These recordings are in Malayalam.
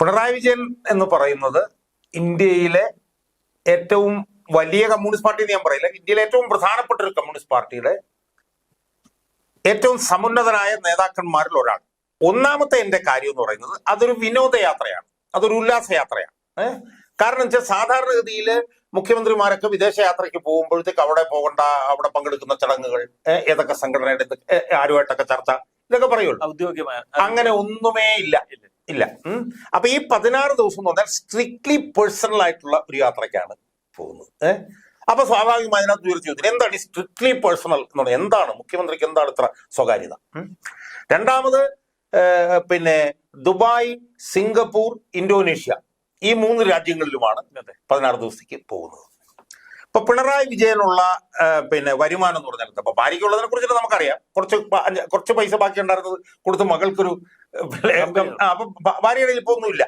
പിണറായി വിജയൻ എന്ന് പറയുന്നത് ഇന്ത്യയിലെ ഏറ്റവും വലിയ കമ്മ്യൂണിസ്റ്റ് പാർട്ടി എന്ന് ഞാൻ പറയില്ല. ഇന്ത്യയിലെ ഏറ്റവും പ്രധാനപ്പെട്ട ഒരു കമ്മ്യൂണിസ്റ്റ് പാർട്ടിയുടെ ഏറ്റവും സമുന്നതനായ നേതാക്കന്മാരിൽ ഒരാൾ. ഒന്നാമത്തെ എന്റെ കാര്യം എന്ന് പറയുന്നത് അതൊരു വിനോദയാത്രയാണ്. അതൊരു ഉല്ലാസയാത്രയാണ്. ഏഹ് കാരണം വെച്ചാൽ സാധാരണഗതിയിൽ മുഖ്യമന്ത്രിമാരൊക്കെ വിദേശയാത്രയ്ക്ക് പോകുമ്പോഴത്തേക്ക് അവിടെ പോകണ്ട അവിടെ പങ്കെടുക്കുന്ന ചടങ്ങുകൾ ഏതൊക്കെ സംഘടനയുടെ ആരുമായിട്ടൊക്കെ ചർച്ച ഇതൊക്കെ പറയുള്ളൂ. ഔദ്യോഗികമായ അങ്ങനെ ഒന്നുമേ ഇല്ല. ഇല്ല. അപ്പൊ ഈ പതിനാറ് ദിവസം എന്ന് പറഞ്ഞാൽ സ്ട്രിക്ട്ലി പേഴ്സണൽ ആയിട്ടുള്ള ഒരു യാത്രയ്ക്കാണ് പോകുന്നത് ഏഹ് അപ്പൊ സ്വാഭാവികമായി അതിനകത്ത് ഉയർത്തി ചോദിച്ചത് എന്താണ് ഈ സ്ട്രിക്ട്ലി പേഴ്സണൽ എന്ന് പറഞ്ഞാൽ എന്താണ് മുഖ്യമന്ത്രിക്ക് എന്താണ് ഇത്ര സ്വകാര്യത. രണ്ടാമത് പിന്നെ ദുബായ് സിംഗപ്പൂർ ഇന്തോനേഷ്യ ഈ മൂന്ന് രാജ്യങ്ങളിലുമാണ്. പതിനാറ് ദിവസത്തേക്ക് പോകുന്നത് ഇപ്പൊ പിണറായി വിജയനുള്ള പിന്നെ വരുമാനം എന്ന് പറഞ്ഞാൽ ഇപ്പൊ ഭാര്യയ്ക്കുള്ളതിനെ കുറിച്ചിട്ട് നമുക്കറിയാം. കുറച്ച് കുറച്ച് പൈസ ബാക്കി ഉണ്ടായിരുന്നത് കൊടുത്ത് മകൾക്കൊരു അപ്പൊ ഭാര്യയുടെ ഇപ്പൊ ഒന്നുമില്ല.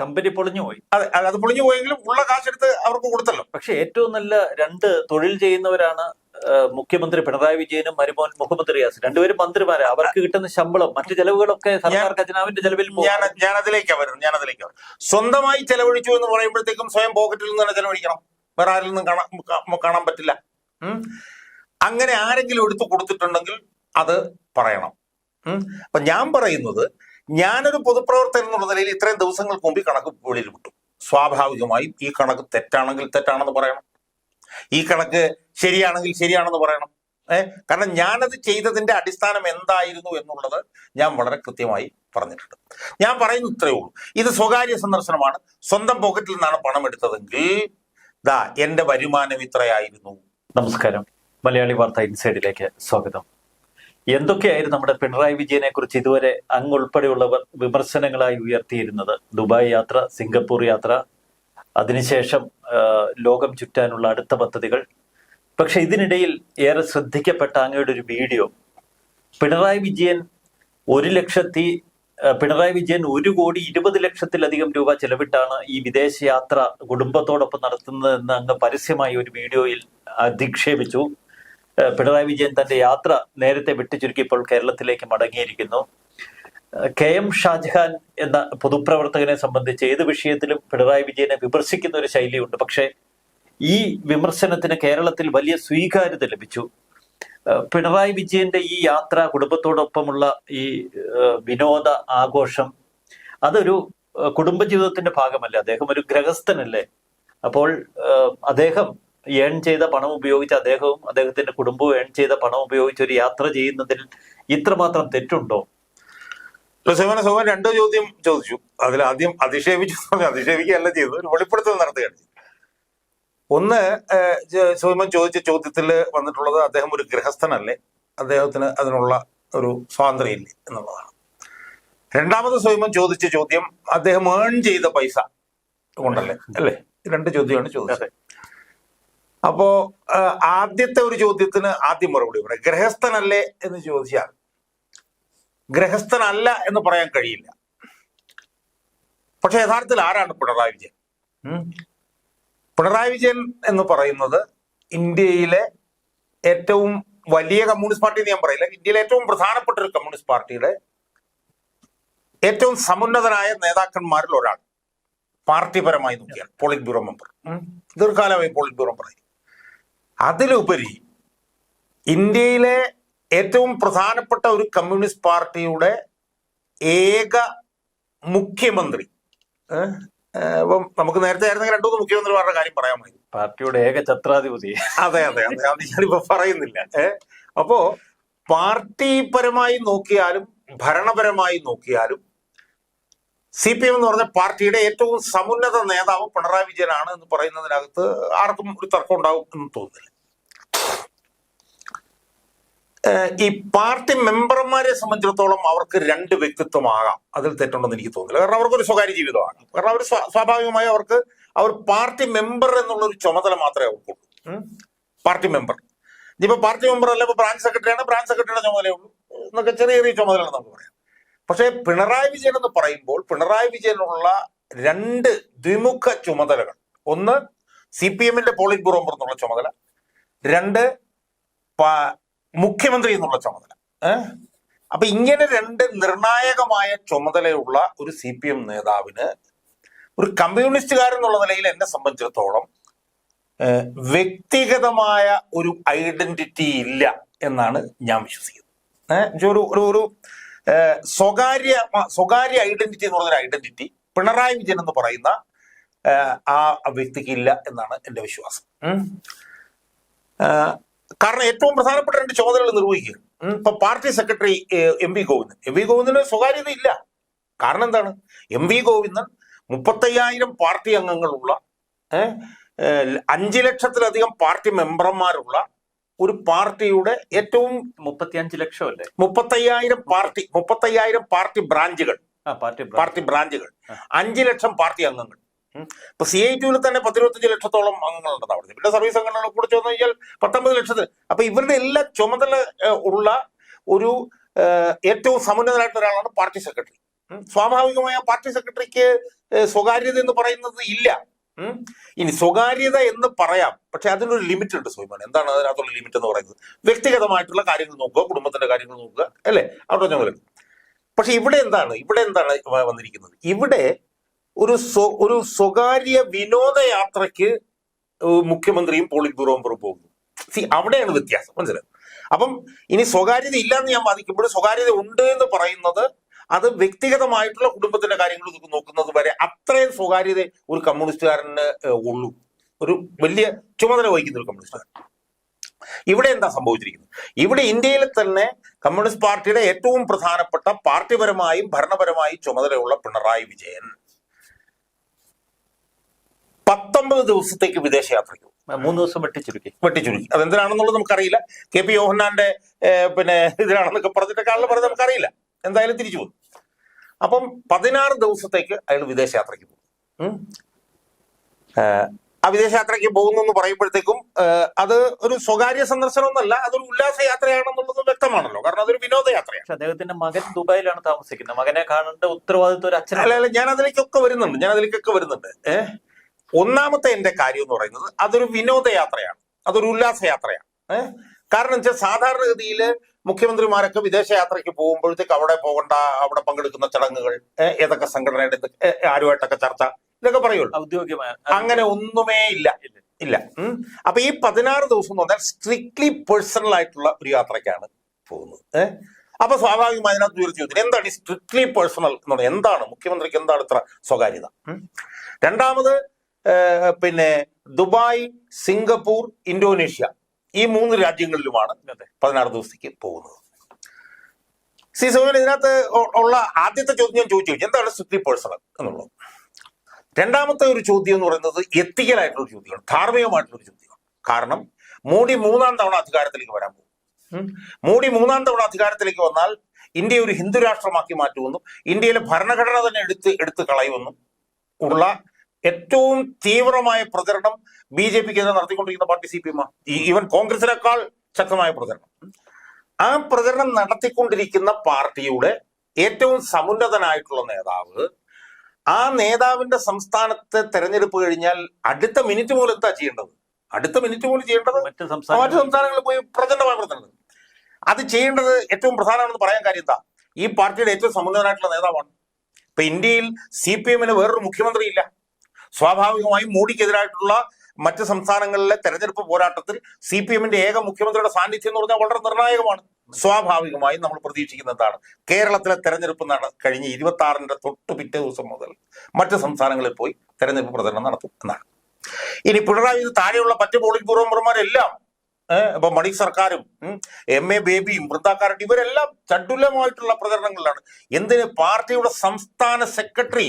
കമ്പനി പൊളിഞ്ഞു പോയി. അതെ അത് പൊളിഞ്ഞു പോയെങ്കിലും ഉള്ള കാശെടുത്ത് അവർക്ക് കൊടുത്തല്ലോ. പക്ഷെ ഏറ്റവും നല്ല രണ്ട് തൊഴിൽ ചെയ്യുന്നവരാണ് മുഖ്യമന്ത്രി പിണറായി വിജയനും മരുമോൻ മുഖ്യമന്ത്രി റിയാസ് രണ്ടുപേരും മന്ത്രിമാരെ. അവർക്ക് കിട്ടുന്ന ശമ്പളം മറ്റു ചെലവുകളൊക്കെ സർക്കാർ ഖജനാവിന്റെ ചെലവിൽ ഞാൻ അതിലേക്കാ വരുന്നത്. സ്വന്തമായി ചെലവഴിച്ചു എന്ന് പറയുമ്പോഴത്തേക്കും സ്വയം പോക്കറ്റിൽ നിന്ന് തന്നെ ചെലവഴിക്കണം. വേറെ ആരിൽ നിന്നും കാണാൻ കാണാൻ പറ്റില്ല. അങ്ങനെ ആരെങ്കിലും എടുത്തു കൊടുത്തിട്ടുണ്ടെങ്കിൽ അത് പറയണം. അപ്പൊ ഞാൻ പറയുന്നത് ഞാനൊരു പൊതുപ്രവർത്തകൻ എന്നുള്ള നിലയിൽ ഇത്രയും ദിവസങ്ങൾക്ക് മുമ്പ് കണക്ക് വെളിയിൽ വിട്ടു. സ്വാഭാവികമായും ഈ കണക്ക് തെറ്റാണെങ്കിൽ തെറ്റാണെന്ന് പറയണം. ഈ കണക്ക് ശരിയാണെങ്കിൽ ശരിയാണെന്ന് പറയണം. ഏഹ് കാരണം ഞാനത് ചെയ്തതിന്റെ അടിസ്ഥാനം എന്തായിരുന്നു എന്നുള്ളത് ഞാൻ വളരെ കൃത്യമായി പറഞ്ഞിട്ടുണ്ട്. ഞാൻ പറയുന്നു ഇത്രയേ ഉള്ളൂ. ഇത് സ്വകാര്യ സന്ദർശനമാണ്. സ്വന്തം പോക്കറ്റിൽ നിന്നാണ് പണം എടുത്തതെങ്കിൽ ദാ എന്റെ വരുമാനം ഇത്രയായിരുന്നു. നമസ്കാരം. മലയാളി വാർത്ത ഇൻസൈഡിലേക്ക് സ്വാഗതം. എന്തൊക്കെയായിരുന്നു നമ്മുടെ പിണറായി വിജയനെ കുറിച്ച് ഇതുവരെ അങ്ങുൾപ്പെടെയുള്ളവർ വിമർശനങ്ങളായി ഉയർത്തിയിരുന്നത്? ദുബായ് യാത്ര സിംഗപ്പൂർ യാത്ര അതിനുശേഷം ലോകം ചുറ്റാനുള്ള അടുത്ത പദ്ധതികൾ. പക്ഷെ ഇതിനിടയിൽ ഏറെ ശ്രദ്ധിക്കപ്പെട്ട അങ്ങയുടെ ഒരു വീഡിയോ. പിണറായി വിജയൻ ഒരു ലക്ഷത്തി പിണറായി വിജയൻ ഒരു കോടി ഇരുപത് ലക്ഷത്തിലധികം രൂപ ചെലവിട്ടാണ് ഈ വിദേശയാത്ര കുടുംബത്തോടൊപ്പം നടത്തുന്നതെന്ന് അങ്ങ് പരസ്യമായി ഒരു വീഡിയോയിൽ അധിക്ഷേപിച്ചു. പിണറായി വിജയൻ തന്റെ യാത്ര നേരത്തെ വെട്ടിച്ചുരുക്കിയപ്പോൾ കേരളത്തിലേക്ക് മടങ്ങിയിരിക്കുന്നു. കെ എം ഷാജഹാൻ എന്ന പൊതുപ്രവർത്തകനെ സംബന്ധിച്ച് ഏത് വിഷയത്തിലും പിണറായി വിജയനെ വിമർശിക്കുന്ന ഒരു ശൈലിയുണ്ട്. പക്ഷേ ഈ വിമർശനത്തിന് കേരളത്തിൽ വലിയ സ്വീകാര്യത ലഭിച്ചു. പിണറായി വിജയന്റെ ഈ യാത്ര കുടുംബത്തോടൊപ്പമുള്ള ഈ വിനോദ ആഘോഷം അതൊരു കുടുംബജീവിതത്തിന്റെ ഭാഗമല്ലേ? അദ്ദേഹം ഒരു ഗ്രഹസ്ഥനല്ലേ? അപ്പോൾ അദ്ദേഹം ഏൺ ചെയ്ത പണം ഉപയോഗിച്ച് അദ്ദേഹവും അദ്ദേഹത്തിന്റെ കുടുംബവും ഏൺ ചെയ്ത പണം ഉപയോഗിച്ച് ഒരു യാത്ര ചെയ്യുന്നതിൽ ഇത്രമാത്രം തെറ്റുണ്ടോ? സുമന സോമൻ രണ്ട് ചോദ്യം ചോദിച്ചു. അതിൽ ആദ്യം അധിക്ഷേപിച്ചു അധിക്ഷേപിക്കുകയല്ല ചെയ്തത്. ഒരു വെളിപ്പെടുത്തൽ നടത്തുകയാണ്. ഒന്ന് ഏഹ്, ചോദിച്ച ചോദ്യത്തിൽ വന്നിട്ടുള്ളത് അദ്ദേഹം ഒരു ഗൃഹസ്ഥനല്ലേ? അദ്ദേഹത്തിന് അതിനുള്ള ഒരു സ്വാതന്ത്ര്യം ഇല്ലേ എന്നുള്ളതാണ്. രണ്ടാമത് സ്വയമൻ ചോദിച്ച ചോദ്യം അദ്ദേഹം ഏൺ ചെയ്ത പൈസ കൊണ്ടല്ലേ? അല്ലേ? രണ്ട് ചോദ്യമാണ് ചോദിച്ചത്. അപ്പോ ആദ്യത്തെ ഒരു ചോദ്യത്തിന് ആദ്യം മറുപടി പറയാം. ഗൃഹസ്ഥനല്ലേ എന്ന് ചോദിച്ചാൽ ഗൃഹസ്ഥനല്ല എന്ന് പറയാൻ കഴിയില്ല. പക്ഷെ യഥാർത്ഥത്തിൽ ആരാണ് പിണറായി വിജയൻ? പിണറായി വിജയൻ എന്ന് പറയുന്നത് ഇന്ത്യയിലെ ഏറ്റവും വലിയ കമ്മ്യൂണിസ്റ്റ് പാർട്ടി എന്ന് ഞാൻ പറയില്ല. ഇന്ത്യയിലെ ഏറ്റവും പ്രധാനപ്പെട്ട ഒരു കമ്മ്യൂണിസ്റ്റ് പാർട്ടിയുടെ ഏറ്റവും സമുന്നതനായ നേതാക്കന്മാരിൽ ഒരാൾ. പാർട്ടിപരമായി നോക്കിയാൽ പോളിറ്റ് ബ്യൂറോ മെമ്പർ. ദീർഘകാലമായി പോളിറ്റ് ബ്യൂറോ മെമ്പർ അതിലുപരി ഇന്ത്യയിലെ ഏറ്റവും പ്രധാനപ്പെട്ട ഒരു കമ്മ്യൂണിസ്റ്റ് പാർട്ടിയുടെ ഏക മുഖ്യമന്ത്രി ഇപ്പം നമുക്ക് നേരത്തെ ആയിരുന്നെങ്കിൽ രണ്ടു മൂന്ന് മുഖ്യമന്ത്രിമാരുടെ കാര്യം പറയാൻ മതി. പാർട്ടിയുടെ ഏക ഛത്രാധിപതി. അതെ അതെ അതെ. അത് ഞാനിപ്പോ പറയുന്നില്ല. ഏഹ് അപ്പോ പാർട്ടി പരമായി നോക്കിയാലും ഭരണപരമായി നോക്കിയാലും സി പി എം എന്ന് പറഞ്ഞ പാർട്ടിയുടെ ഏറ്റവും സമുന്നത നേതാവ് പിണറായി വിജയനാണ് എന്ന് പറയുന്നതിനകത്ത് ആർക്കും ഒരു തർക്കം ഉണ്ടാവും എന്ന് തോന്നുന്നില്ല. ഈ പാർട്ടി മെമ്പർമാരെ സംബന്ധിച്ചിടത്തോളം അവർക്ക് രണ്ട് വ്യക്തിത്വമാകാം. അതിൽ തെറ്റുണ്ടെന്ന് എനിക്ക് തോന്നുന്നില്ല. കാരണം അവർക്കൊരു സ്വകാര്യ ജീവിതമാണ്. കാരണം അവർ സ്വാഭാവികമായി അവർക്ക് അവർ പാർട്ടി മെമ്പർ എന്നുള്ള ഒരു ചുമതല മാത്രമേ അവർക്കുള്ളൂ. Party member. ഇനിയിപ്പോ പാർട്ടി മെമ്പർ അല്ല ഇപ്പൊ ബ്രാഞ്ച് സെക്രട്ടറിയാണ്. ബ്രാഞ്ച് സെക്രട്ടറിയുടെ ചുമതലയേ ഉള്ളൂ. എന്നൊക്കെ ചെറിയ ചെറിയ ചുമതലകൾ നമുക്ക് പറയാം. പക്ഷേ പിണറായി വിജയൻ എന്ന് പറയുമ്പോൾ പിണറായി വിജയനുള്ള രണ്ട് ദ്വിമുഖ ചുമതലകൾ. ഒന്ന് സി പി എമ്മിന്റെ പോളിറ്റ് ബ്യൂറോ എന്നുള്ള ചുമതല. രണ്ട് മുഖ്യമന്ത്രി എന്നുള്ള ചുമതല. ഏഹ് അപ്പൊ ഇങ്ങനെ രണ്ട് നിർണായകമായ ചുമതലയുള്ള ഒരു സി പി എം നേതാവിന് ഒരു കമ്മ്യൂണിസ്റ്റുകാരെന്നുള്ള നിലയിൽ എന്നെ സംബന്ധിച്ചിടത്തോളം വ്യക്തിഗതമായ ഒരു ഐഡന്റിറ്റി ഇല്ല എന്നാണ് ഞാൻ വിശ്വസിക്കുന്നത്. ഒരു ഒരു ഒരു സ്വകാര്യ സ്വകാര്യ ഐഡന്റിറ്റി എന്ന് പറഞ്ഞൊരു ഐഡന്റിറ്റി പിണറായി വിജയൻ എന്ന് പറയുന്ന ആ വ്യക്തിക്ക് ഇല്ല എന്നാണ് എന്റെ വിശ്വാസം. കാരണം ഏറ്റവും പ്രധാനപ്പെട്ട രണ്ട് ചുമതലകൾ നിർവഹിക്കുക. ഇപ്പൊ party secretary M V Govindan. M V Govindan സ്വകാര്യത ഇല്ല. കാരണം എന്താണ്? എം വി ഗോവിന്ദൻ മുപ്പത്തയ്യായിരം പാർട്ടി അംഗങ്ങളുള്ള അഞ്ച് ലക്ഷത്തിലധികം പാർട്ടി മെമ്പർമാരുള്ള ഒരു പാർട്ടിയുടെ ഏറ്റവും മുപ്പത്തിയഞ്ച് ലക്ഷം അല്ലേ? മുപ്പത്തയ്യായിരം പാർട്ടി മുപ്പത്തയ്യായിരം പാർട്ടി ബ്രാഞ്ചുകൾ. പാർട്ടി ബ്രാഞ്ചുകൾ. അഞ്ച് ലക്ഷം പാർട്ടി അംഗങ്ങൾ. ഇപ്പൊ സി ഐ ടിയിൽ തന്നെ പത്തിരുപത്തഞ്ച് ലക്ഷത്തോളം അംഗങ്ങളുണ്ട് അവിടെ പിന്നെ സർവീസ് അംഗങ്ങളെ കൂടെ ചേർന്ന് കഴിഞ്ഞാൽ പത്തൊമ്പത് ലക്ഷത്തിൽ. അപ്പൊ ഇവരുടെ എല്ലാ ചുമതല ഉള്ള ഒരു ഏറ്റവും സമുന്നതനായിട്ടുള്ള ഒരാളാണ് പാർട്ടി സെക്രട്ടറി സ്വാഭാവികമായ പാർട്ടി സെക്രട്ടറിക്ക് സ്വകാര്യത എന്ന് പറയുന്നത് ഇല്ല. ഇനി സ്വകാര്യത എന്ന് പറയാം. പക്ഷെ അതിനൊരു ലിമിറ്റ് ഉണ്ട് സ്വയമാണ് എന്താണ് അതിനകത്തുള്ള ലിമിറ്റ് എന്ന് പറയുന്നത്? വ്യക്തിഗതമായിട്ടുള്ള കാര്യങ്ങൾ നോക്കുക കുടുംബത്തിന്റെ കാര്യങ്ങൾ നോക്കുക അല്ലേ? അവിടെ ഞങ്ങൾ പക്ഷെ ഇവിടെ എന്താണ്? ഇവിടെ എന്താണ് വന്നിരിക്കുന്നത്? ഇവിടെ ഒരു ഒരു സ്വകാര്യ വിനോദയാത്രയ്ക്ക് മുഖ്യമന്ത്രിയും പോളിറ്റ് ബ്യൂറോ മെമ്പറും പോകുന്നു സി അവിടെയാണ് വ്യത്യാസം. മനസ്സിലായി? അപ്പം ഇനി സ്വകാര്യത ഇല്ലാന്ന് ഞാൻ വാദിക്കുമ്പോൾ സ്വകാര്യത ഉണ്ട് എന്ന് പറയുന്നത് അത് വ്യക്തിഗതമായിട്ടുള്ള കുടുംബത്തിന്റെ കാര്യങ്ങൾ നോക്കുന്നത് വരെ അത്രയും സ്വകാര്യത ഒരു കമ്മ്യൂണിസ്റ്റുകാരന് ഉള്ളൂ. ഒരു വലിയ ചുമതല വഹിക്കുന്ന ഒരു കമ്മ്യൂണിസ്റ്റുകാരൻ. ഇവിടെ എന്താ സംഭവിച്ചിരിക്കുന്നത്? ഇവിടെ ഇന്ത്യയിൽ തന്നെ കമ്മ്യൂണിസ്റ്റ് പാർട്ടിയുടെ ഏറ്റവും പ്രധാനപ്പെട്ട പാർട്ടിപരമായും ഭരണപരമായും ചുമതലയുള്ള പിണറായി വിജയൻ. പത്തൊമ്പത് ദിവസത്തേക്ക് വിദേശയാത്രയ്ക്ക് പോകും. മൂന്ന് ദിവസം വെട്ടിച്ചുരുക്കി. വെട്ടിച്ചുരുക്കി. അതെന്തിനാണെന്നുള്ളത് നമുക്കറിയില്ല. കെ പി യോഹന്നാന്റെ പിന്നെ ഇതിനാണെന്നൊക്കെ പറഞ്ഞിട്ട് ആളുകൾ പറഞ്ഞത് നമുക്കറിയില്ല. എന്തായാലും തിരിച്ചു പോകും. അപ്പം പതിനാറ് ദിവസത്തേക്ക് അയാൾ വിദേശയാത്രയ്ക്ക് പോകും. ആ വിദേശയാത്രയ്ക്ക് പോകുന്നു എന്ന് പറയുമ്പോഴത്തേക്കും അത് ഒരു സ്വകാര്യ സന്ദർശനമൊന്നല്ല അതൊരു ഉല്ലാസ യാത്രയാണെന്നുള്ളത് വ്യക്തമാണല്ലോ. കാരണം അതൊരു വിനോദയാത്രയാണ് പക്ഷെ അദ്ദേഹത്തിന്റെ മകൻ ദുബായിലാണ് താമസിക്കുന്നത്. മകനെ കാണേണ്ട ഉത്തരവാദിത്വം ഒരു അല്ല അച്ഛനല്ല അല്ല ഞാൻ അതിലേക്കൊക്കെ വരുന്നുണ്ട്. ഞാൻ അതിലേക്കൊക്കെ വരുന്നുണ്ട്. ഏഹ് ഒന്നാമത്തെ എന്റെ കാര്യം എന്ന് പറയുന്നത് അതൊരു വിനോദയാത്രയാണ്. അതൊരു ഉല്ലാസയാത്രയാണ്. ഏഹ് കാരണം വെച്ചാൽ സാധാരണഗതിയിൽ മുഖ്യമന്ത്രിമാരൊക്കെ വിദേശയാത്രയ്ക്ക് പോകുമ്പോഴത്തേക്ക് അവിടെ പോകണ്ട അവിടെ പങ്കെടുക്കുന്ന ചടങ്ങുകൾ ഏതൊക്കെ സംഘടനയുടെ ആരുമായിട്ടൊക്കെ ചർച്ച ഇതൊക്കെ പറയുള്ളൂ. ഔദ്യോഗികമായ അങ്ങനെ ഒന്നുമേ ഇല്ല. ഇല്ല. അപ്പൊ ഈ പതിനാറ് ദിവസം എന്ന് പറഞ്ഞാൽ സ്ട്രിക്ട്ലി പേഴ്സണൽ ആയിട്ടുള്ള ഒരു യാത്രയ്ക്കാണ് പോകുന്നത്. ഏഹ് അപ്പൊ സ്വാഭാവികമായി അതിനകത്ത് ഉയർത്തി ചോദ്യം. എന്താണ് ഈ സ്ട്രിക്ട്ലി പേഴ്സണൽ എന്ന് പറഞ്ഞാൽ എന്താണ്? മുഖ്യമന്ത്രിക്ക് എന്താണ് ഇത്ര സ്വകാര്യത? രണ്ടാമത് പിന്നെ ദുബായ് സിംഗപ്പൂർ ഇന്തോനേഷ്യ ഈ മൂന്ന് രാജ്യങ്ങളിലുമാണ്. പതിനാറ് ദിവസത്തേക്ക് പോകുന്നത്. സി സോമൻ ഇതിനകത്ത് ഉള്ള ആദ്യത്തെ ചോദ്യം ഞാൻ ചോദിച്ചു എന്താണ് സ്ട്രിക്ട്ലി പേഴ്സണൽ എന്നുള്ളത്? രണ്ടാമത്തെ ഒരു ചോദ്യം എന്ന് പറയുന്നത് എത്തിക്കലായിട്ടുള്ള ചോദ്യമാണ് ധാർമ്മികമായിട്ടുള്ള ഒരു ചോദ്യമാണ്. കാരണം മോഡി മൂന്നാം തവണ അധികാരത്തിലേക്ക് വരാൻ പോകും. മോഡി മൂന്നാം തവണ അധികാരത്തിലേക്ക് വന്നാൽ ഇന്ത്യ ഒരു ഹിന്ദു രാഷ്ട്രമാക്കി മാറ്റുമെന്നും ഇന്ത്യയിലെ ഭരണഘടന തന്നെ എടുത്ത് എടുത്ത് കളയുമെന്നും ഉള്ള ഏറ്റവും തീവ്രമായ പ്രചരണം ബി ജെ പിക്ക് എതിരെ നടത്തിക്കൊണ്ടിരിക്കുന്ന party C P M even കോൺഗ്രസിനേക്കാൾ ശക്തമായ പ്രചരണം. ആ പ്രചരണം നടത്തിക്കൊണ്ടിരിക്കുന്ന പാർട്ടിയുടെ ഏറ്റവും സമുന്നതനായിട്ടുള്ള നേതാവ് ആ നേതാവിന്റെ സംസ്ഥാനത്തെ തെരഞ്ഞെടുപ്പ് കഴിഞ്ഞാൽ അടുത്ത മിനിറ്റ് മുതൽ എന്താ ചെയ്യേണ്ടത്? അടുത്ത മിനിറ്റ് മുതൽ ചെയ്യേണ്ടത് മറ്റ് മറ്റു സംസ്ഥാനങ്ങളിൽ പോയി പ്രചണ്ഡമായ പ്രചരണം. അത് ചെയ്യേണ്ടത് ഏറ്റവും പ്രധാനമാണെന്ന് പറയാൻ കാര്യം എന്താ? ഈ പാർട്ടിയുടെ ഏറ്റവും സമുന്നതനായിട്ടുള്ള നേതാവാണ്. ഇപ്പൊ ഇന്ത്യയിൽ സി പി എമ്മിന് വേറൊരു മുഖ്യമന്ത്രി ഇല്ല സ്വാഭാവികമായും മോഡിക്കെതിരായിട്ടുള്ള മറ്റ് സംസ്ഥാനങ്ങളിലെ തെരഞ്ഞെടുപ്പ് പോരാട്ടത്തിൽ സി പി എമ്മിന്റെ ഏക മുഖ്യമന്ത്രിയുടെ സാന്നിധ്യം എന്ന് പറഞ്ഞാൽ വളരെ നിർണായകമാണ്. സ്വാഭാവികമായും നമ്മൾ പ്രതീക്ഷിക്കുന്ന എന്താണ് കേരളത്തിലെ തെരഞ്ഞെടുപ്പ് നട കഴിഞ്ഞ ഇരുപത്തി ആറിന്റെ തൊട്ട് പിറ്റേ ദിവസം മുതൽ മറ്റ് സംസ്ഥാനങ്ങളിൽ പോയി തെരഞ്ഞെടുപ്പ് പ്രചരണം നടത്തും എന്നാണ്. ഇനി പിണറായി താഴെയുള്ള മറ്റ് പോളിറ്റ് ബ്യൂറോ മെമ്പർമാരെല്ലാം ഏഹ് ഇപ്പൊ മണി സർക്കാരും എം എ ബേബിയും വൃന്ദാക്കാരൻ ഇവരെല്ലാം ചടുലമായിട്ടുള്ള പ്രചരണങ്ങളിലാണ്. എന്തിന് പാർട്ടിയുടെ സംസ്ഥാന സെക്രട്ടറി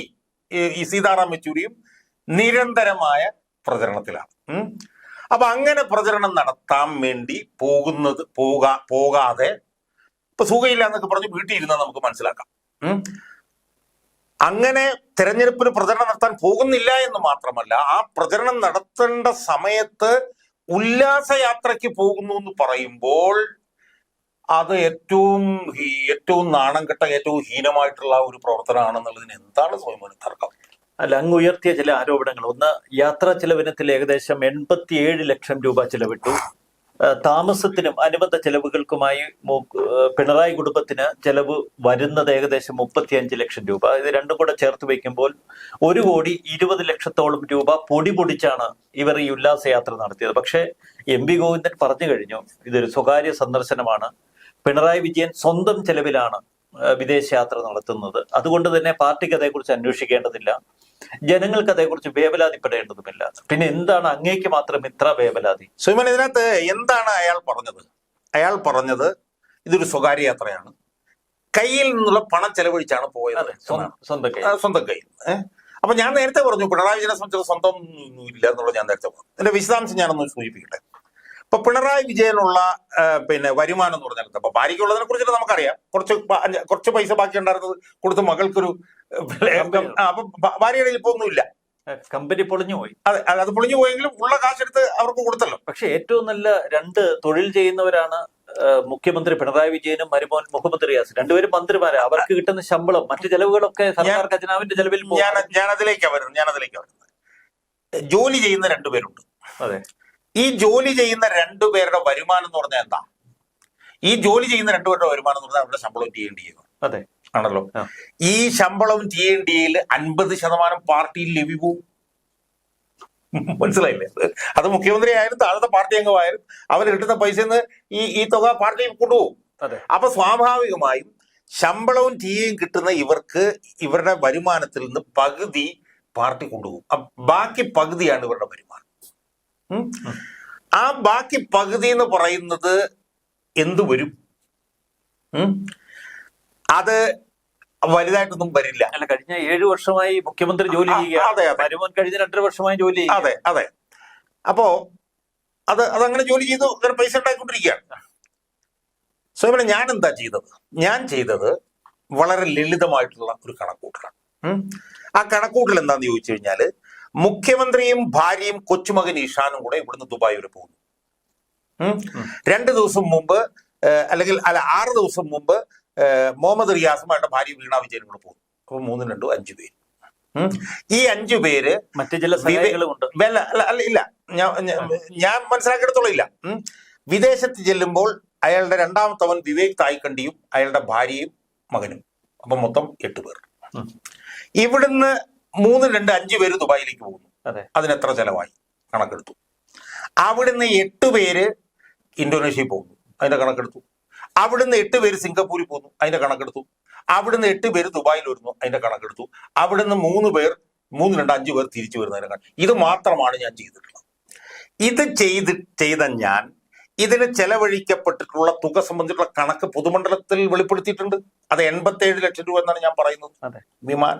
സീതാറാം യെച്ചൂരിയും നിരന്തരമായ പ്രചരണത്തിലാണ്. അപ്പൊ അങ്ങനെ പ്രചരണം നടത്താൻ വേണ്ടി പോകുന്നത് പോകാ പോകാതെ ഇപ്പൊ സുഖയില്ല എന്നൊക്കെ പറഞ്ഞ് വീട്ടിൽ ഇരുന്നാൽ നമുക്ക് മനസ്സിലാക്കാം. അങ്ങനെ തെരഞ്ഞെടുപ്പിന് പ്രചരണം നടത്താൻ പോകുന്നില്ല എന്ന് മാത്രമല്ല ആ പ്രചരണം നടത്തേണ്ട സമയത്ത് ഉല്ലാസയാത്രയ്ക്ക് പോകുന്നു എന്ന് പറയുമ്പോൾ അത് ഏറ്റവും ഏറ്റവും നാണം കെട്ട ഏറ്റവും ഹീനമായിട്ടുള്ള ഒരു പ്രവർത്തനമാണെന്നുള്ളതിന് എന്താണ് സ്വയം തർക്കം? അല്ല അങ്ങ് ഉയർത്തിയ ചില ആരോപണങ്ങൾ. ഒന്ന് യാത്രാ ചെലവിനത്തിൽ ഏകദേശം എൺപത്തിയേഴ് ലക്ഷം രൂപ ചെലവിട്ടു. താമസത്തിനും അനുബന്ധ ചെലവുകൾക്കുമായി പിണറായി കുടുംബത്തിന് ചെലവ് വരുന്നത് ഏകദേശം മുപ്പത്തിയഞ്ച് ലക്ഷം രൂപ. ഇത് രണ്ടും കൂടെ ചേർത്ത് വയ്ക്കുമ്പോൾ ഒരു കോടി ഇരുപത് ലക്ഷത്തോളം രൂപ പൊടി പൊടിച്ചാണ് ഇവർ ഈ ഉല്ലാസയാത്ര നടത്തിയത്. പക്ഷേ എം പി ഗോവിന്ദൻ പറഞ്ഞു കഴിഞ്ഞു ഇതൊരു സ്വകാര്യ സന്ദർശനമാണ്. പിണറായി വിജയൻ സ്വന്തം ചെലവിലാണ് വിദേശയാത്ര നടത്തുന്നത്. അതുകൊണ്ട് തന്നെ പാർട്ടിക്ക് അതേക്കുറിച്ച് അന്വേഷിക്കേണ്ടതില്ല. ജനങ്ങൾക്ക് അതേക്കുറിച്ച് വേവലാതിപ്പെടേണ്ടതുമില്ല. പിന്നെ എന്താണ് അങ്ങേക്ക് മാത്രം ഇത്ര വേവലാതി? സുമൻ ഇതിനകത്ത് എന്താണ് അയാൾ പറഞ്ഞത്? അയാൾ പറഞ്ഞത് ഇതൊരു സ്വകാര്യ യാത്രയാണ്. കയ്യിൽ നിന്നുള്ള പണം ചെലവഴിച്ചാണ് പോയത്. സ്വന്തം സ്വന്തം സ്വന്തം കയ്യിൽ. അപ്പൊ ഞാൻ നേരത്തെ പറഞ്ഞു പിണറായി വിജയനെ സംബന്ധിച്ച് സ്വന്തം ഇല്ല എന്നുള്ളത് ഞാൻ നേരത്തെ പറഞ്ഞു. എന്റെ വിശദാംശം ഞാനൊന്ന് സൂചിപ്പിക്കട്ടെ. ഇപ്പൊ പിണറായി വിജയനുള്ള പിന്നെ വരുമാനം എന്ന് പറഞ്ഞാൽ അപ്പൊ ഭാര്യയ്ക്കുള്ളതിനെ കുറിച്ചിട്ട് നമുക്കറിയാം. കുറച്ച് കുറച്ച് പൈസ ബാക്കി ഉണ്ടായിരുന്നത് കൊടുത്ത് മകൾക്കൊരു അപ്പൊ ഭാര്യയുടെ ഇപ്പൊ ഒന്നുമില്ല. കമ്പനി പൊളിഞ്ഞു പോയി. അതെ അത് പൊളിഞ്ഞു പോയെങ്കിലും ഉള്ള കാശെടുത്ത് അവർക്ക് കൊടുത്തല്ലോ. പക്ഷെ ഏറ്റവും നല്ല രണ്ട് തൊഴിൽ ചെയ്യുന്നവരാണ് മുഖ്യമന്ത്രി പിണറായി വിജയനും മരുമോൻ മുഹമ്മദ് റിയാസ് രണ്ടുപേരും മന്ത്രിമാരെ. അവർക്ക് കിട്ടുന്ന ശമ്പളം മറ്റു ചെലവുകളൊക്കെ സർക്കാർ ഖജനാവിന്റെ ചെലവിൽ ഞാൻ ഞാൻ അതിലേക്കാ വരുന്നത് ഞാൻ അതിലേക്കാണ് വരുന്നത്. ജോലി ചെയ്യുന്ന രണ്ടുപേരുണ്ട്. അതെ. ഈ ജോലി ചെയ്യുന്ന രണ്ടുപേരുടെ വരുമാനം എന്ന് പറഞ്ഞാൽ എന്താ? ഈ ജോലി ചെയ്യുന്ന രണ്ടുപേരുടെ വരുമാനം എന്ന് പറഞ്ഞാൽ അവരുടെ ശമ്പളവും ടി എൻ ഡി അതെ. ആണല്ലോ. ഈ ശമ്പളം ടി എൻ ഡിയിൽ അൻപത് ശതമാനം പാർട്ടിയിൽ ലഭിക്കൂ മനസ്സിലായില്ലേ? അത് മുഖ്യമന്ത്രി ആയാലും താഴത്തെ പാർട്ടി അംഗമായാലും അവന് കിട്ടുന്ന പൈസ ഈ ഈ തുക പാർട്ടി കൊണ്ടുപോകും. അപ്പൊ സ്വാഭാവികമായും ശമ്പളവും ടിയും കിട്ടുന്ന ഇവർക്ക് ഇവരുടെ വരുമാനത്തിൽ നിന്ന് പകുതി പാർട്ടി കൊണ്ടുപോകും. ബാക്കി പകുതിയാണ് ഇവരുടെ വരുമാനം. ആ. ബാക്കി പകുതി എന്ന് പറയുന്നത് എന്തു വരും? അത് വലുതായിട്ടൊന്നും വരില്ല. അല്ല കഴിഞ്ഞ ഏഴു വർഷമായി മുഖ്യമന്ത്രി ജോലി ചെയ്യുക. കഴിഞ്ഞ രണ്ടര വർഷമായി ജോലി ചെയ്യുക അതെ അതെ. അപ്പോ അത് അതങ്ങനെ ജോലി ചെയ്തു അങ്ങനെ പൈസ ഉണ്ടാക്കിക്കൊണ്ടിരിക്കുകയാണ് സ്വയം ഞാൻ എന്താ ചെയ്തത്? ഞാൻ ചെയ്തത് വളരെ ലളിതമായിട്ടുള്ള ഒരു കണക്കൂട്ടലാണ്. ആ കണക്കൂട്ടൽ എന്താന്ന് ചോദിച്ചു കഴിഞ്ഞാൽ മുഖ്യമന്ത്രിയും ഭാര്യയും കൊച്ചുമകൻ ഈഷാനും കൂടെ ഇവിടുന്ന് ദുബായ് വരെ പോകുന്നു. രണ്ട് ദിവസം മുമ്പ് അല്ലെങ്കിൽ അല്ല ആറ് ദിവസം മുമ്പ് മുഹമ്മദ് റിയാസും അയാളുടെ ഭാര്യ വീണ വിജയനും കൂടെ പോകുന്നു. അപ്പൊ മൂന്നും രണ്ടും അഞ്ചു പേര്. ഈ അഞ്ചു പേര് മറ്റു ചില അല്ല ഇല്ല. ഞാൻ മനസ്സിലാക്കിയെടുത്തോളം ഇല്ല. വിദേശത്ത് ചെല്ലുമ്പോൾ അയാളുടെ രണ്ടാമത്തവൻ വിവേക് തായ്ക്കണ്ടിയും അയാളുടെ ഭാര്യയും മകനും. അപ്പൊ മൊത്തം എട്ട് പേർ. ഇവിടുന്ന് മൂന്ന് രണ്ട് അഞ്ച് പേര് ദുബായിലേക്ക് പോകുന്നു. അതെ. അതിനെത്ര ചെലവായി? കണക്കെടുത്തു. അവിടുന്ന് എട്ട് പേര് ഇന്തോനേഷ്യയിൽ പോകുന്നു. അതിന്റെ കണക്കെടുത്തു. അവിടുന്ന് എട്ട് പേര് സിംഗപ്പൂരിൽ പോകുന്നു. അതിന്റെ കണക്കെടുത്തു. അവിടുന്ന് എട്ട് പേര് ദുബായിൽ വരുന്നു. അതിന്റെ കണക്കെടുത്തു. അവിടുന്ന് മൂന്ന് പേർ മൂന്ന് രണ്ട് അഞ്ച് പേർ തിരിച്ചു വരുന്നതിന്റെ കണക്ക് ഇത് മാത്രമാണ് ഞാൻ ചെയ്തിട്ടുള്ളത്. ഇത് ചെയ്ത് ചെയ്ത ഞാൻ ഇതിന് ചെലവഴിക്കപ്പെട്ടിട്ടുള്ള തുക സംബന്ധിച്ചുള്ള കണക്ക് പൊതുമണ്ഡലത്തിൽ വെളിപ്പെടുത്തിയിട്ടുണ്ട്. അത് എൺപത്തേഴ് ലക്ഷം രൂപ എന്നാണ് ഞാൻ പറയുന്നത്. വിമാന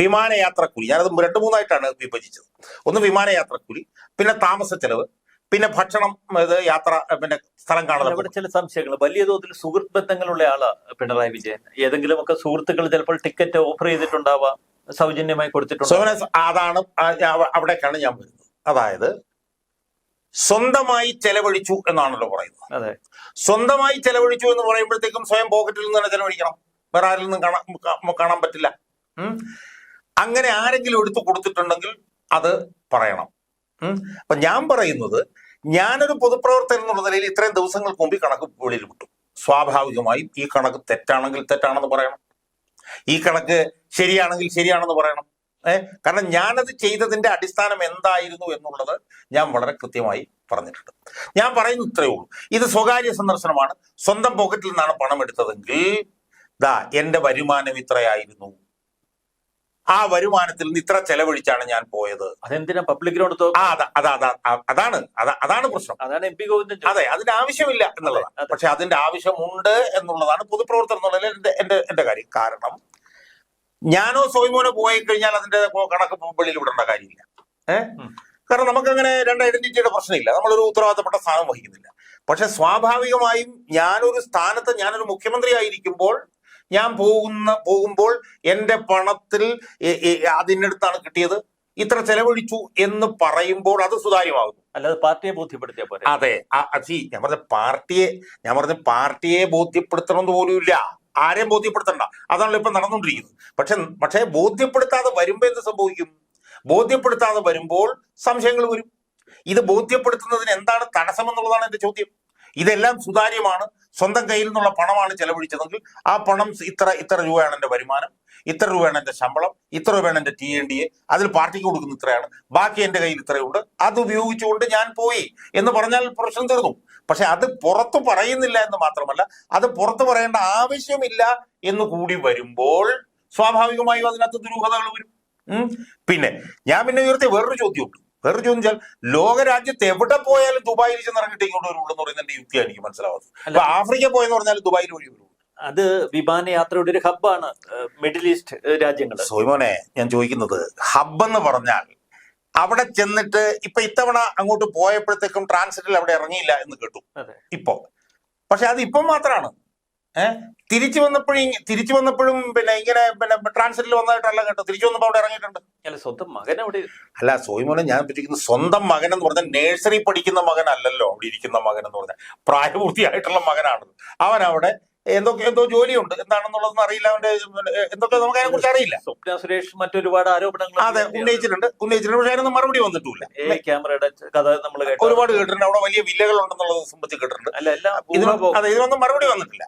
വിമാനയാത്രക്കൂലി. ഞാനത് രണ്ട് മൂന്നായിട്ടാണ് വിഭജിച്ചത്. ഒന്ന് വിമാനയാത്രക്കൂലി പിന്നെ താമസ ചെലവ് പിന്നെ ഭക്ഷണം ഇത് യാത്ര പിന്നെ സ്ഥലം കാണുന്നത് കാണുന്ന ഇവിടെ ചില സംശയങ്ങൾ. വലിയ തോതിൽ സുഹൃത്ത് ബന്ധങ്ങളുള്ള ആളാ പിണറായി വിജയൻ. ഏതെങ്കിലും ഒക്കെ സുഹൃത്തുക്കൾ ചിലപ്പോൾ ടിക്കറ്റ് ഓഫർ ചെയ്തിട്ടുണ്ടാവാം സൗജന്യമായി കൊടുത്തിട്ടുണ്ട് അതാണ് അവിടേക്കാണ് ഞാൻ വരുന്നത്. അതായത് സ്വന്തമായി ചെലവഴിച്ചു എന്നാണല്ലോ പറയുന്നത്. സ്വന്തമായി ചെലവഴിച്ചു എന്ന് പറയുമ്പോഴത്തേക്കും സ്വയം പോക്കറ്റിൽ നിന്ന് തന്നെ ചെലവഴിക്കണം. വേറെ ആരിൽ നിന്നും കാണാൻ കാണാൻ പറ്റില്ല. അങ്ങനെ ആരെങ്കിലും എടുത്തു കൊടുത്തിട്ടുണ്ടെങ്കിൽ അത് പറയണം. അപ്പൊ ഞാൻ പറയുന്നത് ഞാനൊരു പൊതുപ്രവർത്തകൻ എന്നുള്ള നിലയിൽ ഇത്രയും ദിവസങ്ങൾക്ക് മുമ്പ് ഈ കണക്ക് വെളിയിൽ വിട്ടു. സ്വാഭാവികമായും ഈ കണക്ക് തെറ്റാണെങ്കിൽ തെറ്റാണെന്ന് പറയണം. ഈ കണക്ക് ശരിയാണെങ്കിൽ ശരിയാണെന്ന് പറയണം. കാരണം ഞാനത് ചെയ്തതിന്റെ അടിസ്ഥാനം എന്തായിരുന്നു എന്നുള്ളത് ഞാൻ വളരെ കൃത്യമായി പറഞ്ഞിട്ടുണ്ട്. ഞാൻ പറയുന്നു ഇത്രയേ ഉള്ളൂ. ഇത് സ്വകാര്യ സന്ദർശനമാണ്. സ്വന്തം പോക്കറ്റിൽ നിന്നാണ് പണം എടുത്തതെങ്കിൽ ദാ എന്റെ വരുമാനം ഇത്രയായിരുന്നു. ആ വരുമാനത്തിൽ നിന്ന് ഇത്ര ചെലവഴിച്ചാണ് ഞാൻ പോയത്. അതെന്തിനാ? പബ്ലിക്കിനോട് അതാണ് അതാണ് പ്രശ്നം. അതാണ് എം പി ഗോവിന്ദൻ അതെ അതിന്റെ ആവശ്യമില്ല എന്നുള്ളതാണ്. പക്ഷെ അതിന്റെ ആവശ്യമുണ്ട് എന്നുള്ളതാണ് പൊതുപ്രവർത്തനം എന്നുള്ളതിൽ എന്റെ എന്റെ എന്റെ കാര്യം. കാരണം ഞാനോ സോയ്മോനോ പോയി കഴിഞ്ഞാൽ അതിന്റെ കണക്ക് വെളിയിൽ വിടേണ്ട കാര്യമില്ല. ഏഹ്. കാരണം നമുക്കങ്ങനെ രണ്ട് ഐഡന്റിറ്റിയുടെ പ്രശ്നമില്ല. നമ്മളൊരു ഉത്തരവാദിത്തപ്പെട്ട സ്ഥാനം വഹിക്കുന്നില്ല. പക്ഷെ സ്വാഭാവികമായും ഞാനൊരു സ്ഥാനത്ത് ഞാനൊരു മുഖ്യമന്ത്രി ആയിരിക്കുമ്പോൾ ഞാൻ പോകുന്ന പോകുമ്പോൾ എന്റെ പണത്തിൽ അതിനടുത്താണ് കിട്ടിയത്. ഇത്ര ചെലവഴിച്ചു എന്ന് പറയുമ്പോൾ അത് സുതാര്യമാകുന്നു. അല്ലാതെ പാർട്ടിയെ ബോധ്യപ്പെടുത്തിയ പോലെ അതെ. ഞാൻ പറഞ്ഞ പാർട്ടിയെ ഞാൻ പറഞ്ഞ പാർട്ടിയെ ബോധ്യപ്പെടുത്തണമെന്ന് പോലുമില്ല. ആരെയും ബോധ്യപ്പെടുത്തണ്ട. അതാണല്ലോ ഇപ്പൊ നടന്നുകൊണ്ടിരിക്കുന്നത്. പക്ഷെ പക്ഷേ ബോധ്യപ്പെടുത്താതെ വരുമ്പോ എന്ത് സംഭവിക്കും? ബോധ്യപ്പെടുത്താതെ വരുമ്പോൾ സംശയങ്ങൾ വരും. ഇത് ബോധ്യപ്പെടുത്തുന്നതിന് എന്താണ് തടസ്സം എന്നുള്ളതാണ് എന്റെ ചോദ്യം. ഇതെല്ലാം സുതാര്യമാണ്. സ്വന്തം കയ്യിൽ നിന്നുള്ള പണമാണ് ചെലവഴിച്ചതെങ്കിൽ ആ പണം ഇത്ര ഇത്ര രൂപയാണ് എന്റെ വരുമാനം. ഇത്ര രൂപയാണ് എന്റെ ശമ്പളം. ഇത്ര രൂപയാണ് എന്റെ ടി എൻ ഡി എ. അതിൽ പാർട്ടിക്ക് കൊടുക്കുന്ന ഇത്രയാണ്. ബാക്കി എന്റെ കയ്യിൽ ഇത്രയുണ്ട്. അത് ഉപയോഗിച്ചുകൊണ്ട് ഞാൻ പോയി എന്ന് പറഞ്ഞാൽ പ്രശ്നം തീർന്നു. പക്ഷെ അത് പുറത്തു പറയുന്നില്ല എന്ന് മാത്രമല്ല അത് പുറത്തു പറയേണ്ട ആവശ്യമില്ല എന്ന് കൂടി വരുമ്പോൾ സ്വാഭാവികമായും അതിനകത്ത് ദുരൂഹതകൾ വരും. പിന്നെ ഞാൻ പിന്നെ ഉയർത്തിയ വേറൊരു ചോദ്യമുണ്ട്. വേറൊരു ചോദ്യം വെച്ചാൽ ലോകരാജ്യത്ത് എവിടെ പോയാലും ദുബായിൽ ചെന്ന് ഇറങ്ങിയിട്ട് ഇങ്ങോട്ട് വരുള്ളൂ എന്ന് പറയുന്നത് എന്റെ യുക്തിയാണ് എനിക്ക് മനസ്സിലാവുന്നത് അപ്പൊ ആഫ്രിക്ക പോയെന്ന് പറഞ്ഞാൽ ദുബായിൽ വഴി വരുള്ളൂ. അത് വിമാനയാത്രയുടെ ഒരു ഹബ്ബാണ് മിഡിൽ ഈസ്റ്റ് രാജ്യങ്ങൾ സോയ്മോനെ ഞാൻ ചോദിക്കുന്നത് ഹബ്ബ് എന്ന് പറഞ്ഞാൽ അവിടെ ചെന്നിട്ട് ഇപ്പൊ ഇത്തവണ അങ്ങോട്ട് പോയപ്പോഴത്തേക്കും ട്രാൻസിറ്റിൽ അവിടെ ഇറങ്ങിയില്ല എന്ന് കേട്ടു. ഇപ്പൊ. പക്ഷെ അത് ഇപ്പം മാത്രമാണ് ഏഹ് തിരിച്ചു വന്നപ്പോഴും തിരിച്ചു വന്നപ്പോഴും പിന്നെ ഇങ്ങനെ പിന്നെ ട്രാൻസിറ്റിൽ വന്നതായിട്ടല്ല കേട്ടോ തിരിച്ചു വന്നപ്പോ അവിടെ ഇറങ്ങിയിട്ടുണ്ട്. അല്ല സ്വന്തം മകൻ അവിടെ അല്ല സോയിമോനെ ഞാൻ പിടിക്കുന്ന സ്വന്തം മകൻ എന്ന് പറഞ്ഞാൽ നേഴ്സറി പഠിക്കുന്ന മകൻ അല്ലല്ലോ അവിടെ ഇരിക്കുന്ന മകൻ എന്ന് പറഞ്ഞാൽ. പ്രായപൂർത്തിയായിട്ടുള്ള മകനാണ്. അവൻ അവിടെ എന്തൊക്കെ എന്തോ ജോലിയുണ്ട് എന്താണെന്നുള്ളതൊന്നും അറിയില്ല അവന്റെ എന്തൊക്കെ നമുക്ക് അതിനെ കുറിച്ച് അറിയില്ല. സ്വപ്ന സുരേഷ് മറ്റൊരുപാട് ആരോപണങ്ങൾ അതെ ഉന്നയിച്ചിട്ടുണ്ട് ഉന്നയിച്ചിട്ടുണ്ട് പക്ഷെ അതിനൊന്നും മറുപടി വന്നിട്ടില്ല ക്യാമറയുടെ കഥ നമ്മൾ കേട്ടു ഒരുപാട് കേട്ടിട്ടുണ്ട് അവിടെ വലിയ വില്ലകൾ ഉണ്ടെന്നുള്ളത് സംബന്ധിച്ച് കേട്ടിട്ടുണ്ട്. അല്ല എല്ലാം അതെ ഇതിനൊന്നും മറുപടി വന്നിട്ടില്ല.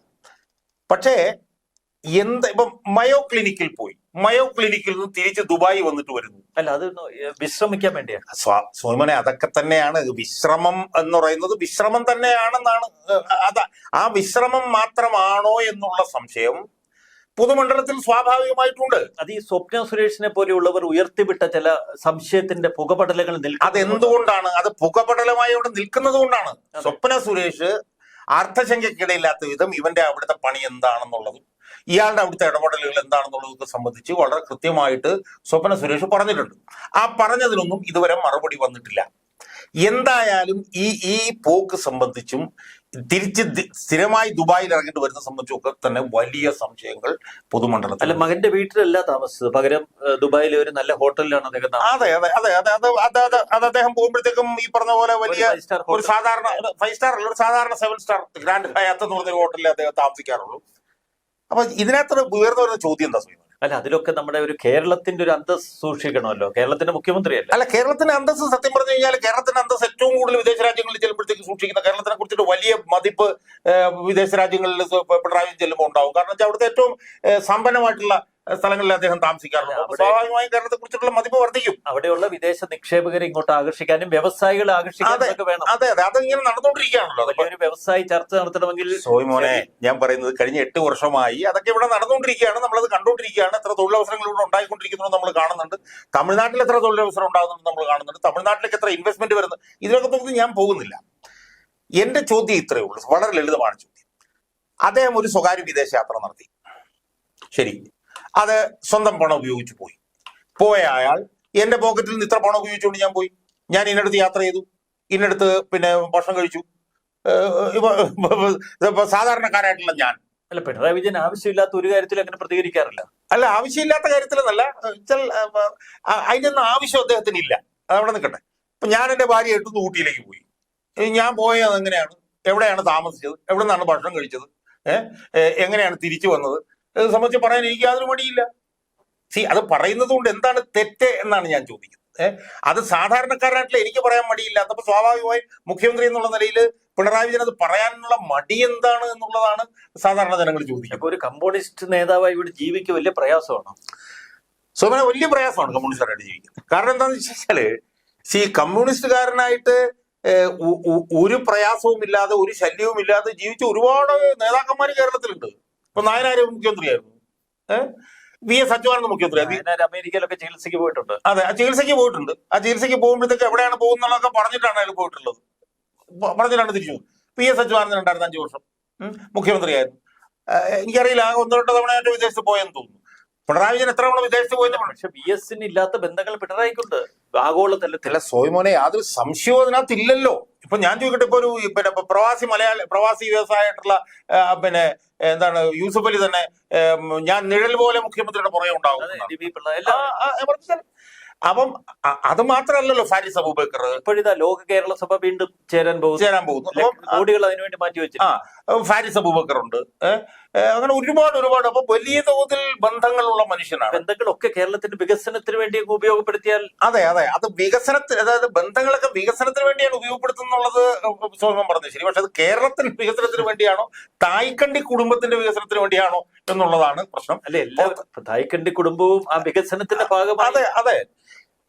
പക്ഷേ എന്ത് ഇപ്പം മയോ ക്ലിനിക്കിൽ പോയി. മയോ ക്ലിനിക്കിൽ നിന്ന് തിരിച്ച് ദുബായി വന്നിട്ട് വരുന്നു. അല്ല അത് വിശ്രമിക്കാൻ വേണ്ടിയാണ്. സോമനെ അതൊക്കെ തന്നെയാണ്. വിശ്രമം എന്ന് പറയുന്നത് വിശ്രമം തന്നെയാണെന്നാണ് അതാ ആ വിശ്രമം മാത്രമാണോ എന്നുള്ള സംശയം പുതുമണ്ഡലത്തിൽ സ്വാഭാവികമായിട്ടുണ്ട്. അത് ഈ സ്വപ്ന സുരേഷിനെ പോലെയുള്ളവർ ഉയർത്തിവിട്ട ചില സംശയത്തിന്റെ പുകപടലങ്ങൾ നിൽക്കുന്നത് അതെന്തുകൊണ്ടാണ്? അത് പുകപടലമായി അവിടെ നിൽക്കുന്നത് കൊണ്ടാണ്. സ്വപ്ന സുരേഷ് അർത്ഥശങ്കയ്ക്കിടയില്ലാത്ത വിധം ഇവന്റെ അവിടുത്തെ പണി എന്താണെന്നുള്ളതും ഇയാളുടെ അവിടുത്തെ ഇടപെടലുകൾ എന്താണെന്നുള്ളതൊക്കെ സംബന്ധിച്ച് വളരെ കൃത്യമായിട്ട് സ്വപ്ന സുരേഷ് പറഞ്ഞിട്ടുണ്ട്. ആ പറഞ്ഞതിനൊന്നും ഇതുവരെ മറുപടി വന്നിട്ടില്ല. എന്തായാലും ഈ ഈ പോക്ക് സംബന്ധിച്ചും തിരിച്ച് സ്ഥിരമായി ദുബായിൽ ഇറങ്ങിട്ട് വരുന്ന സംബന്ധിച്ചൊക്കെ തന്നെ വലിയ സംശയങ്ങൾ പൊതുമണ്ഡലത്തിൽ അല്ല മകന്റെ വീട്ടിലല്ല താമസിച്ചത് പകരം ദുബായിലെ ഒരു നല്ല ഹോട്ടലിലാണ് അദ്ദേഹം. അതെ അതെ അതെ അതെ അത് അത് അദ്ദേഹം പോകുമ്പോഴത്തേക്കും ഈ പറഞ്ഞ പോലെ വലിയ ഒരു. സാധാരണ ഫൈവ് സ്റ്റാർ അല്ല ഒരു സാധാരണ സെവൻ സ്റ്റാർ ഗ്രാൻഡ് ഹയാത്ത് എന്ന് പറഞ്ഞ ഹോട്ടലിൽ അദ്ദേഹം താമസിക്കാറുള്ളൂ അപ്പൊ ഇതിനകത്ത് ഉയർന്നു വരുന്ന ചോദ്യം എന്താ സുഹൃത്ത് അല്ല അതിലൊക്കെ നമ്മുടെ ഒരു കേരളത്തിന്റെ ഒരു അന്തസ് സൂക്ഷിക്കണമല്ലോ. കേരളത്തിന്റെ മുഖ്യമന്ത്രിയല്ലേ? അല്ല കേരളത്തിന്റെ അന്തസ് സത്യം പറഞ്ഞു കഴിഞ്ഞാൽ കേരളത്തിന്റെ അന്തസ് ഏറ്റവും കൂടുതൽ വിദേശ രാജ്യങ്ങളിൽ ചെല്ലുമ്പോഴത്തേക്ക് സൂക്ഷിക്കുന്ന കേരളത്തിനെ കുറിച്ചിട്ട് വലിയ മതിപ്പ് വിദേശ രാജ്യങ്ങളിൽ പിണറായി ചെല്ലുമ്പോൾ ഉണ്ടാവും. കാരണം വെച്ചാൽ അവിടുത്തെ ഏറ്റവും സമ്പന്നമായിട്ടുള്ള സ്ഥലങ്ങളിൽ അദ്ദേഹം താമസിക്കാറുണ്ട്. സ്വാഭാവികമായും കേരളത്തെ കുറിച്ചിട്ടുള്ള മതിപ്പ് വർദ്ധിക്കും. അവിടെയുള്ള വിദേശ നിക്ഷേപകരെ ഇങ്ങോട്ട് ആകർഷിക്കാനും വ്യവസായികളെ ആകർഷിക്കാനും വേണം. അതെ അതെ. അത് ഇങ്ങനെ നടന്നുകൊണ്ടിരിക്കുകയാണല്ലോ ഒരു വ്യവസായ ചർച്ച നടത്തണമെങ്കിൽ സോയി മോനെ ഞാൻ പറയുന്നത് കഴിഞ്ഞ എട്ട് വർഷമായി അതൊക്കെ ഇവിടെ നടന്നുകൊണ്ടിരിക്കുകയാണ്. നമ്മളത് കണ്ടുകൊണ്ടിരിക്കുകയാണ്. എത്ര തൊഴിലവസരങ്ങൾ ഇവിടെ ഉണ്ടായിക്കൊണ്ടിരിക്കുന്നു നമ്മൾ കാണുന്നുണ്ട്. തമിഴ്നാട്ടിൽ എത്ര തൊഴിലവസരം ഉണ്ടാകുന്നുണ്ട് നമ്മൾ കാണുന്നുണ്ട്. തമിഴ്നാട്ടിലേക്ക് എത്ര ഇൻവെസ്റ്റ്മെന്റ് വരുന്നു? ഇതിനൊക്കെ നോക്കി ഞാൻ പോകുന്നില്ല. എന്റെ ചോദ്യം ഇത്രയേ ഉള്ളൂ. വളരെ ലളിതമാണ് ചോദ്യം. അദ്ദേഹം ഒരു സ്വകാര്യ വിദേശ യാത്ര നടത്തി. ശരി. അത് സ്വന്തം പണം ഉപയോഗിച്ച് പോയി. പോയ അയാൾ എന്റെ പോക്കറ്റിൽ നിന്ന് ഇത്ര പണം ഉപയോഗിച്ചുകൊണ്ട് ഞാൻ പോയി. ഞാൻ ഇന്നടുത്ത് യാത്ര ചെയ്തു. ഇന്നടുത്ത് പിന്നെ ഭക്ഷണം കഴിച്ചു. സാധാരണക്കാരായിട്ടുള്ള ഞാൻ. അല്ല പിണറായി വിജയൻ ആവശ്യമില്ലാത്ത ഒരു കാര്യത്തിൽ അങ്ങനെ പ്രതികരിക്കാറില്ല. അല്ല ആവശ്യമില്ലാത്ത കാര്യത്തിലെന്നല്ല. അതിന്റെ ഒന്നും ആവശ്യം അദ്ദേഹത്തിന് ഇല്ല അതവിടെ നിൽക്കട്ടെ. ഇപ്പൊ ഞാൻ എന്റെ ഭാര്യയായിട്ട് ഊട്ടിയിലേക്ക് പോയി. ഞാൻ പോയത് എങ്ങനെയാണ്? എവിടെയാണ് താമസിച്ചത്? എവിടെ നിന്നാണ് ഭക്ഷണം കഴിച്ചത്? എങ്ങനെയാണ് തിരിച്ചു വന്നത്? സംബന്ധിച്ച് പറയാൻ എനിക്ക് യാതൊരു മടിയില്ല. സി അത് പറയുന്നത് കൊണ്ട് എന്താണ് തെറ്റ് എന്നാണ് ഞാൻ ചോദിക്കുന്നത്. അത് സാധാരണക്കാരനായിട്ടുള്ള എനിക്ക് പറയാൻ മടിയില്ല. അതപ്പോൾ സ്വാഭാവികമായി മുഖ്യമന്ത്രി എന്നുള്ള നിലയിൽ പിണറായി വിജയൻ അത് പറയാനുള്ള മടി എന്താണ് എന്നുള്ളതാണ് സാധാരണ ജനങ്ങൾ ചോദിക്കുന്നത്. അപ്പൊ ഒരു കമ്മ്യൂണിസ്റ്റ് നേതാവായി ഇവിടെ ജീവിക്കുക വലിയ പ്രയാസമാണ്? സോമന വലിയ പ്രയാസമാണ് കമ്മ്യൂണിസ്റ്റുകാരായിട്ട് ജീവിക്കുന്നത് കാരണം എന്താണെന്ന് വെച്ചാൽ സി കമ്മ്യൂണിസ്റ്റുകാരനായിട്ട് ഒരു പ്രയാസവും ഇല്ലാതെ ഒരു ശല്യവും ഇല്ലാതെ ജീവിച്ച ഒരുപാട് നേതാക്കന്മാർ കേരളത്തിലുണ്ട്. ഇപ്പൊ നായനാര് മുഖ്യമന്ത്രിയായിരുന്നു? ഏഹ് വി എസ് അച്യുതാനന്ദ വയനാട് അമേരിക്കയിലൊക്കെ ചികിത്സയ്ക്ക് പോയിട്ടുണ്ട്. അതെ ആ ചികിത്സയ്ക്ക് പോയിട്ടുണ്ട്. ആ ചികിത്സയ്ക്ക് പോകുമ്പോഴത്തേക്ക് എവിടെയാണ് പോകുന്നതൊക്കെ പറഞ്ഞിട്ടാണ് അയാൾ പോയിട്ടുള്ളത്. പറഞ്ഞിട്ടാണ് തിരിച്ചു പി എസ് അച്യുതാനന്ദൻ രണ്ടായിരത്തി അഞ്ചു വർഷം മുഖ്യമന്ത്രിയായിരുന്നു. എനിക്കറിയില്ല ആ ഒന്ന് രണ്ട് തവണ ആയിട്ട് വിദേശത്ത് പോയെന്ന് തോന്നുന്നു. പിണറായി വിജയൻ എത്ര തവണ വിദേശത്ത് പോയെന്ന് പക്ഷെ ബി എസിന് ഇല്ലാത്ത ബന്ധങ്ങൾ പിണറായിക്കുണ്ട്. ആഗോള തലത്തിൽ അല്ല സോയ്മോനെ യാതൊരു സംശയവും അതിനകത്ത് ഇല്ലല്ലോ ഇപ്പൊ ഞാൻ ചോദിക്കട്ടെ ഇപ്പൊ ഒരു പിന്നെ പ്രവാസി മലയാളി പ്രവാസി വ്യവസായമായിട്ടുള്ള പിന്നെ എന്താണ് യൂസഫ് അലി തന്നെ ഞാൻ നിഴൽ പോലെ മുഖ്യമന്ത്രിയുടെ പുറകെ ഉണ്ടാവും. അപ്പം അത് മാത്രമല്ലല്ലോ ഫാരിസ് അബൂബക്കർ. ഇപ്പോഴിതാ ലോക കേരള സഭ വീണ്ടും ചേരാൻ പോകും ചേരാൻ പോകുന്നു. കോടികൾ അതിനുവേണ്ടി മാറ്റി വെച്ചു ആ ഫാരിസ് അബൂബക്കർ ഉണ്ട് അങ്ങനെ ഒരുപാട് ഒരുപാട്. അപ്പൊ വലിയ തോതിൽ ബന്ധങ്ങളുള്ള മനുഷ്യനാണ്. ബന്ധങ്ങളൊക്കെ കേരളത്തിന്റെ വികസനത്തിന് വേണ്ടി ഉപയോഗപ്പെടുത്തിയാൽ അതെ അതെ. അത് വികസനത്തിന് അതായത് ബന്ധങ്ങളൊക്കെ വികസനത്തിന് വേണ്ടിയാണ് ഉപയോഗപ്പെടുത്തുന്നുള്ളത് സോമൻ പറഞ്ഞു ശരി. പക്ഷെ അത് കേരളത്തിന്റെ വികസനത്തിന് വേണ്ടിയാണോ തായ്ക്കണ്ടി കുടുംബത്തിന്റെ വികസനത്തിന് വേണ്ടിയാണോ എന്നുള്ളതാണ് പ്രശ്നം. അല്ലെ എല്ലാ തായ്ക്കണ്ടി കുടുംബവും ആ വികസനത്തിന്റെ ഭാഗമായി. അതെ അതെ.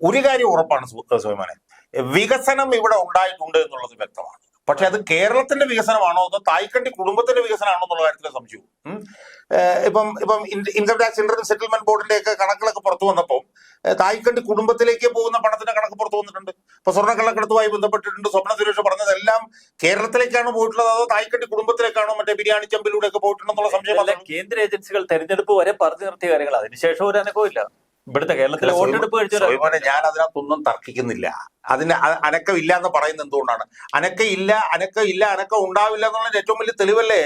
ഒരു കാര്യം ഉറപ്പാണ് സോമനെ. വികസനം ഇവിടെ ഉണ്ടായിട്ടുണ്ട് എന്നുള്ളത് വ്യക്തമാണ്. പക്ഷെ അത് കേരളത്തിന്റെ വികസനമാണോ അതോ തായ്ക്കണ്ടി കുടുംബത്തിന്റെ വികസനമാണോ എന്നുള്ള കാര്യത്തിൽ സംശയവും ഇപ്പം ഇപ്പം ഇൻകം ടാക്സ് ഇന്റർ സെറ്റിൽമെന്റ് ബോർഡിന്റെ ഒക്കെ കണക്കുകളൊക്കെ പുറത്തു വന്നപ്പോൾ തായ്ക്കണ്ടി കുടുംബത്തിലേക്ക് പോകുന്ന പണത്തിന്റെ കണക്ക് പുറത്തു വന്നിട്ടുണ്ട്. ഇപ്പൊ സ്വർണക്കള്ളക്കടത്തുമായി ബന്ധപ്പെട്ടിട്ടുണ്ട്. സ്വപ്ന സുരേഷ് പറഞ്ഞതെല്ലാം കേരളത്തിലേക്കാണ് പോയിട്ടുള്ളത് അതോ തായ്ക്കണ്ടി കുടുംബത്തിലേക്കാണോ മറ്റേ ബിരിയാണി ചമ്പിലൂടെ ഒക്കെ പോയിട്ടുണ്ടെന്നുള്ള സംശയം കേന്ദ്ര ഏജൻസികൾ തെരഞ്ഞെടുപ്പ് വരെ പറഞ്ഞു നിർത്തിയ കാര്യങ്ങൾ. അതിനുശേഷം ഒരു അനക്കവും ഇല്ല. ഇവിടുത്തെ കേരളത്തിലെ വോട്ടെടുപ്പ് കഴിച്ച സോയിമോനെ ഞാൻ അതിനകത്തൊന്നും തർക്കിക്കുന്നില്ല. അതിന് അനക്കം ഇല്ല എന്ന് പറയുന്നത് എന്തുകൊണ്ടാണ്? അനക്കം ഇല്ല അനക്കം ഇല്ല അനക്കം ഉണ്ടാവില്ല എന്നുള്ളത് ഏറ്റവും വലിയ തെളിവല്ലേ